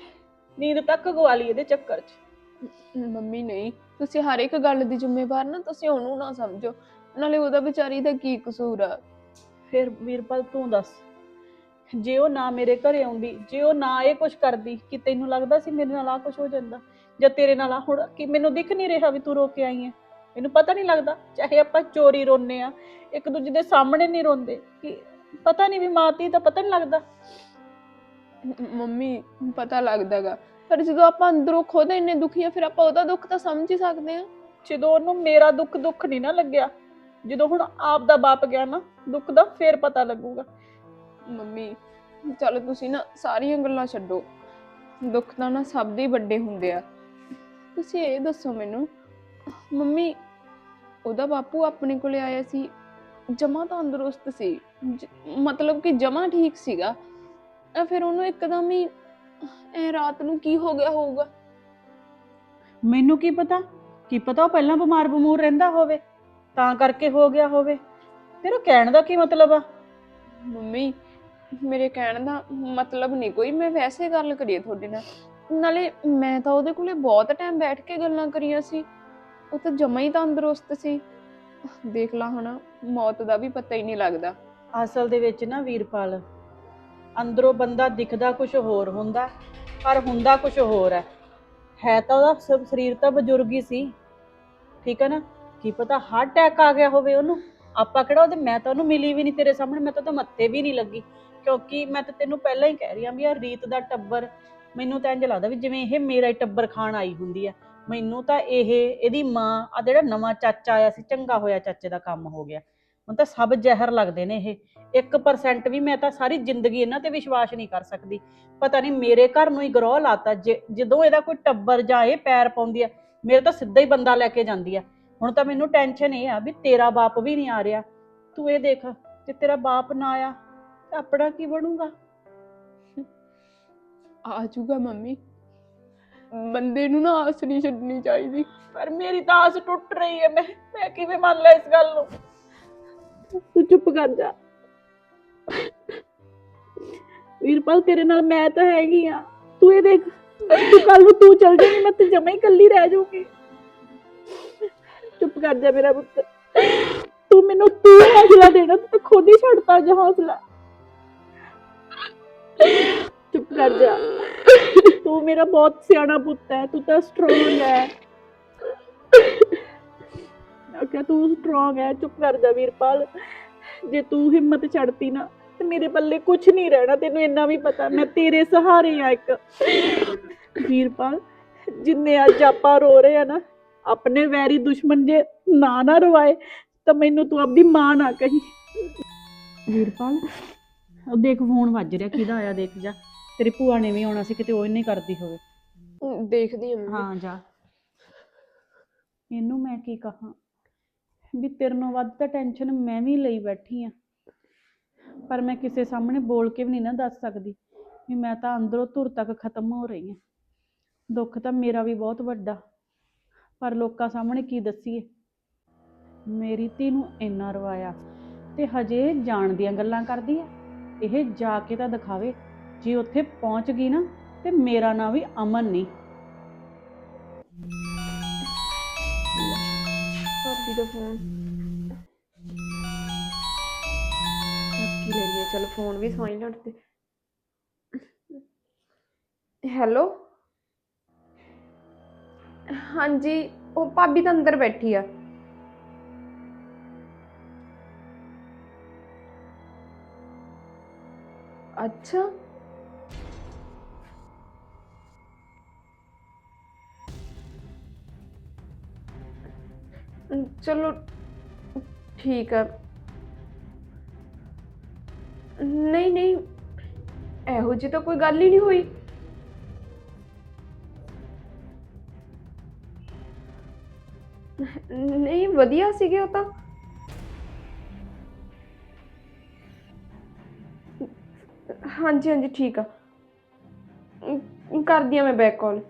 ਨੀਂਦ ਤੱਕ ਗਵਾ ਲਈ ਇਹਦੇ ਚੱਕਰ 'ਚ। ਮੰਮੀ ਨਹੀਂ ਤੁਸੀਂ ਹਰ ਇੱਕ ਗੱਲ ਦੀ ਜ਼ਿੰਮੇਵਾਰ ਨਾ ਤੁਸੀਂ ਉਹਨੂੰ ਨਾ ਸਮਝੋ। ਨਾਲੇ ਉਹਦਾ ਵਿਚਾਰੀ ਦਾ ਕੀ ਕਸੂਰ ਆ? ਫਿਰ ਵੀਰਪਾਲ ਤੂੰ ਦੱਸ। ਜੇ ਉਹ ਨਾ ਮੇਰੇ ਘਰੇ ਆਉਂਦੀ ਜੇ ਉਹ ਨਾ ਇਹ ਕੁਝ ਕਰਦੀ ਕਿ ਤੈਨੂੰ ਲੱਗਦਾ ਸੀ ਮੇਰੇ ਨਾਲ ਆ ਕੁਝ ਹੋ ਜਾਂਦਾ ਜਾਂ ਤੇਰੇ ਨਾਲ ਆ ਹੁਣ ਕਿ ਮੈਨੂੰ ਦਿਖ ਨਹੀਂ ਰਿਹਾ ਵੀ ਤੂੰ ਰੋ ਕੇ ਆਈ ਹੈ ਮੈਨੂੰ ਪਤਾ ਨਹੀਂ ਲੱਗਦਾ ਚਾਹੇ ਆਪਾਂ ਚੋਰੀ ਰੋਨੇ ਆ ਇੱਕ ਦੂਜੇ ਦੇ ਸਾਹਮਣੇ ਨਹੀਂ ਰੋਂਦੇ ਕਿ ਪਤਾ ਨਹੀਂ ਵੀ ਮਾਂ ਧੀ ਤਾਂ ਪਤਾ ਨਹੀਂ ਲੱਗਦਾ। ਮੰਮੀ ਪਤਾ ਲੱਗਦਾਗਾ ਪਰ ਜਦੋਂ ਆਪਾਂ ਅੰਦਰੋਂ ਖੁਦ ਇੰਨੇ ਦੁਖੀ ਆ ਫਿਰ ਆਪਾਂ ਉਹਦਾ ਦੁੱਖ ਤਾਂ ਸਮਝ ਹੀ ਸਕਦੇ ਆ। ਜਦੋਂ ਉਹਨੂੰ ਮੇਰਾ ਦੁੱਖ ਦੁੱਖ ਨਹੀਂ ਨਾ ਲੱਗਿਆ ਜਦੋਂ ਹੁਣ ਆਪ ਦਾ ਬਾਪ ਗਿਆ ਨਾ ਦੁੱਖ ਦਾ ਫੇਰ ਪਤਾ ਲੱਗੂਗਾ। ਮੰਮੀ, ਚਲੋ ਤੁਸੀਂ ਨਾ ਸਾਰੀਆਂ ਗੱਲਾਂ ਛੱਡੋ। ਦੁੱਖ ਤਾਂ ਨਾ ਸਭ ਦੇ ਹੀ ਵੱਡੇ ਹੁੰਦੇ ਆ। ਤੁਸੀਂ ਇਹ ਦੱਸੋ ਮੈਨੂੰ, ਮੰਮੀ, ਉਹਦਾ ਬਾਪੂ ਆਪਣੇ ਕੋਲੇ ਆਇਆ ਸੀ, ਜਮਾ ਤੰਦਰੁਸਤ ਸੀ, ਜ- ਮਤਲਬ ਕਿ ਜਮਾ ਠੀਕ ਸੀਗਾ। ਤਾਂ ਫਿਰ ਉਹਨੂੰ ਇੱਕਦਮ ਹੀ ਐ ਰਾਤ ਨੂੰ ਕੀ ਹੋ ਗਿਆ ਹੋਊਗਾ? ਮੈਨੂੰ ਕੀ ਪਤਾ? ਕੀ ਪਤਾ ਉਹ ਪਹਿਲਾਂ ਬਿਮਾਰ ਬਮੂਰ ਰਹਿੰਦਾ ਹੋਵੇ, ਤਾਂ ਕਰਕੇ ਹੋ ਗਿਆ ਹੋਵੇ। ਤੇਰਾ ਕਹਿਣ ਦਾ ਕੀ ਮਤਲਬ ਆ? ਮੰਮੀ ਮੇਰੇ ਕਹਿਣ ਦਾ ਮਤਲਬ ਨਹੀਂ ਕੋਈ ਮੈਂ ਵੈਸੇ ਗੱਲ ਕਰੀ ਆ ਤੁਹਾਡੇ ਨਾਲ। ਨਾਲੇ ਮੈਂ ਤਾਂ ਉਹਦੇ ਕੋਲੇ ਬਹੁਤ ਟਾਈਮ ਬੈਠ ਕੇ ਗੱਲਾਂ ਕਰੀਆਂ ਸੀ। ਉਹ ਤਾਂ ਜਮਾ ਹੀ ਤੰਦਰੁਸਤ ਸੀ। ਦੇਖ ਲਾ ਹਨਾ ਮੌਤ ਦਾ ਵੀ ਪਤਾ ਹੀ ਨਹੀਂ ਲੱਗਦਾ। ਅਸਲ ਦੇ ਵਿੱਚ ਨਾ ਵੀਰਪਾਲ ਅੰਦਰੋਂ ਬੰਦਾ ਦਿਖਦਾ ਕੁਝ ਹੋਰ ਹੁੰਦਾ ਪਰ ਹੁੰਦਾ ਕੁਝ ਹੋਰ ਹੈ ਹੈ ਤਾਂ ਉਹਦਾ ਸ- ਸਰੀਰ ਤਾਂ ਬਜ਼ੁਰਗ ਹੀ ਸੀ। ਠੀਕ ਹੈ ਨਾ? ਕੀ ਪਤਾ ਹਾਰਟ ਅਟੈਕ ਆ ਗਿਆ ਹੋਵੇ ਉਹਨੂੰ। ਆਪਾਂ ਕਿਹੜਾ ਉਹਦੇ, ਮੈਂ ਤਾਂ ਉਹਨੂੰ ਮਿਲੀ ਵੀ ਨਹੀਂ ਤੇਰੇ ਸਾਹਮਣੇ, ਮੈਂ ਤਾਂ ਉਹਦੇ ਮੱਥੇ ਵੀ ਨਹੀਂ ਲੱਗੀ। ਕਿਉਂਕਿ ਮੈਂ ਤਾਂ ਤੈਨੂੰ ਪਹਿਲਾਂ ਹੀ ਕਹਿ ਰਹੀ ਹਾਂ ਵੀ ਆ ਰੀਤ ਦਾ ਟੱਬਰ, ਮੈਨੂੰ ਤਾਂ ਇੰਜ ਲੱਗਦਾ ਵੀ ਜਿਵੇਂ ਇਹ ਮੇਰਾ ਹੀ ਟੱਬਰ ਖਾਣ ਆਈ ਹੁੰਦੀ ਆ। ਮੈਨੂੰ ਤਾਂ ਇਹ, ਇਹਦੀ ਮਾਂ ਆ ਜਿਹੜਾ ਨਵਾਂ ਚਾਚਾ ਆਇਆ ਸੀ, ਚੰਗਾ ਹੋਇਆ ਚਾਚੇ ਦਾ ਕੰਮ ਹੋ ਗਿਆ। ਹੁਣ ਤਾਂ ਸਭ ਜ਼ਹਿਰ ਲੱਗਦੇ ਨੇ ਇਹ। 1% ਵੀ ਮੈਂ ਤਾਂ ਸਾਰੀ ਜ਼ਿੰਦਗੀ ਇਹਨਾਂ ਤੇ ਵਿਸ਼ਵਾਸ ਨਹੀਂ ਕਰ ਸਕਦੀ। ਪਤਾ ਨਹੀਂ ਮੇਰੇ ਘਰ ਨੂੰ ਹੀ ਗਰੋਹ ਲਾਤਾ, ਜੇ- ਜਦੋਂ ਇਹਦਾ ਕੋਈ ਟੱਬਰ ਜਾਂ ਇਹ ਪੈਰ ਪਾਉਂਦੀ ਆ, ਮੇਰੇ ਤਾਂ ਸਿੱਧਾ ਹੀ ਬੰਦਾ ਲੈ ਕੇ ਜਾਂਦੀ ਆ। ਹੁਣ ਤਾਂ ਮੈਨੂੰ ਟੈਨਸ਼ਨ ਇਹ ਆ ਵੀ ਤੇਰਾ ਬਾਪ ਵੀ ਨਹੀਂ ਆ ਰਿਹਾ। ਤੂੰ ਇਹ ਦੇਖ ਜੇ ਤੇਰਾ ਬਾਪ ਨਾ ਆਇਆ ਤਾਂ ਆਪਣਾ ਕੀ ਬਣੂਗਾ? ਆ ਜਾਊਗਾ ਮੰਮੀ। ਬੰਦੇ ਨੂੰ ਨਾ ਆਸ ਨਹੀਂ ਛੱਡਣੀ ਚਾਹੀਦੀ ਪਰ ਮੇਰੀ ਤਾਂ ਆਸ ਟੁੱਟ ਰਹੀ ਹੈ ਮੈਂ ਮੈਂ ਕਿਵੇਂ ਮੰਨ ਲਾਂ ਇਸ ਗੱਲ ਨੂੰ? ਤੂੰ ਚੁੱਪ ਕਰ ਜਾ। ਵੀਰਪਾਲ ਤੇਰੇ ਨਾਲ ਮੈਂ ਤਾਂ ਹੈਗੀ ਆ। ਤੂੰ ਇਹ ਦੇਖ ਤੂੰ ਕੱਲ ਨੂੰ ਤੂੰ ਚੱਲ ਜਾਏਂਗੀ ਮੈਂ ਤੇ ਜਮਾ ਹੀ ਇਕੱਲੀ ਰਹਿ ਜਾਊਂਗੀ। ਚੁੱਪ ਕਰ ਜਾ ਮੇਰਾ ਪੁੱਤ। ਤੂੰ ਮੈਨੂੰ ਤੂੰ ਹੌਸਲਾ ਦੇਣਾ ਤੂੰ ਖੁਦ ਹੀ ਛੱਡਤਾ ਜਾ ਹੌਸਲਾ। ਚੁੱਪ ਕਰ ਜਾ। ਤੂੰ ਮੇਰਾ ਬਹੁਤ ਸਿਆਣਾ ਪੁੱਤ ਹੈ, ਤੂੰ ਤਾਂ ਸਟਰੋਂਗ ਹੈ। ਮੈਂ ਤੂੰ ਸਟਰੋਂਗ ਹੈ, ਚੁੱਪ ਕਰ ਜਾ ਵੀਰਪਾਲ। ਜੇ ਤੂੰ ਹਿੰਮਤ ਛੱਡਤੀ ਨਾ, ਤੇ ਮੇਰੇ ਪੱਲੇ ਕੁਝ ਨਹੀਂ ਰਹਿਣਾ, ਤੈਨੂੰ ਇੰਨਾ ਵੀ ਪਤਾ, ਮੈਂ ਤੇਰੇ ਸਹਾਰੇ ਆ ਇੱਕ। ਵੀਰਪਾਲ, ਜਿੰਨੇ ਅੱਜ ਆਪਾਂ ਰੋ ਰਹੇ ਆ ਨਾ ਆਪਣੇ ਵੈਰੀ ਦੁਸ਼ਮਣ ਜੇ ਨਾ ਨਾ ਰਵਾਏ ਤਾਂ ਮੈਨੂੰ ਤੂੰ ਆਪਦੀ ਮਾਂ ਨਾ ਕਹੀ। ਵੀਰਪਾਲ ਉਹ ਦੇਖ ਫੋਨ ਵੱਜ ਰਿਹਾ ਕਿਹਦਾ ਆਇਆ ਦੇਖ ਜਾ। ਤੇਰੀ ਭੂਆ ਨੇ ਵੀ ਆਉਣਾ ਸੀ ਕਿਤੇ ਉਹ ਨਹੀਂ ਕਰਦੀ ਹੋਵੇ। ਦੇਖਦੀ ਹਾਂ ਹਾਂ ਜਾ। ਇਹਨੂੰ ਮੈਂ ਕੀ ਕਹਾਂ? ਵੀ ਤੇਰੇ ਨਾਲੋਂ ਵੱਧ ਤਾਂ ਟੈਨਸ਼ਨ ਮੈਂ ਵੀ ਲਈ ਬੈਠੀ ਆ। ਪਰ ਮੈਂ ਕਿਸੇ ਸਾਹਮਣੇ ਬੋਲ ਕੇ ਵੀ ਨਹੀਂ ਨਾ ਦੱਸ ਸਕਦੀ ਵੀ ਮੈਂ ਤਾਂ ਅੰਦਰੋਂ ਧੁਰ ਤੱਕ ਖਤਮ ਹੋ ਰਹੀ ਹਾਂ ਦੁੱਖ ਤਾਂ ਮੇਰਾ ਵੀ ਬਹੁਤ ਵੱਡਾ। ਪਰ ਲੋਕਾਂ ਸਾਹਮਣੇ ਕੀ ਦੱਸੀਏ? ਮੇਰੀ ਧੀ ਨੂੰ ਇੰਨਾ ਰਵਾਇਆ ਤੇ ਹਜੇ ਜਾਣ ਦੀਆਂ ਗੱਲਾਂ ਕਰਦੀ ਆ। ਇਹ ਜਾ ਕੇ ਤਾਂ ਦਿਖਾਵੇ, ਜੇ ਉੱਥੇ ਪਹੁੰਚ ਗਈ ਨਾ ਤੇ ਮੇਰਾ ਨਾਂ ਵੀ ਅਮਨ ਨਹੀਂ। ਭਾਬੀ ਦਾ ਫੋਨ। ਕੀ ਲੈ ਲਈਏ? ਚਲ ਫੋਨ ਵੀ ਸਾਇਲੈਂਟ ਤੇ ਹੈਲੋ? ਹਾਂਜੀ ਉਹ ਭਾਬੀ ਤਾਂ ਅੰਦਰ ਬੈਠੀ ਆ। ਅੱਛਾ। ਅਮ, ਚਲੋ ਠੀਕ ਆ। ਨਹੀਂ ਨਹੀਂ ਇਹੋ ਜਿਹੀ ਤਾਂ ਕੋਈ ਗੱਲ ਹੀ ਨਹੀਂ ਹੋਈ। ਨਹੀਂ ਵਧੀਆ ਸੀਗੇ ਉਹ ਤਾਂ। ਹਾਂਜੀ ਹਾਂਜੀ ਠੀਕ ਆ। ਕਰਦੀ ਆ ਮੈਂ ਬੈਕ ਕਾਲ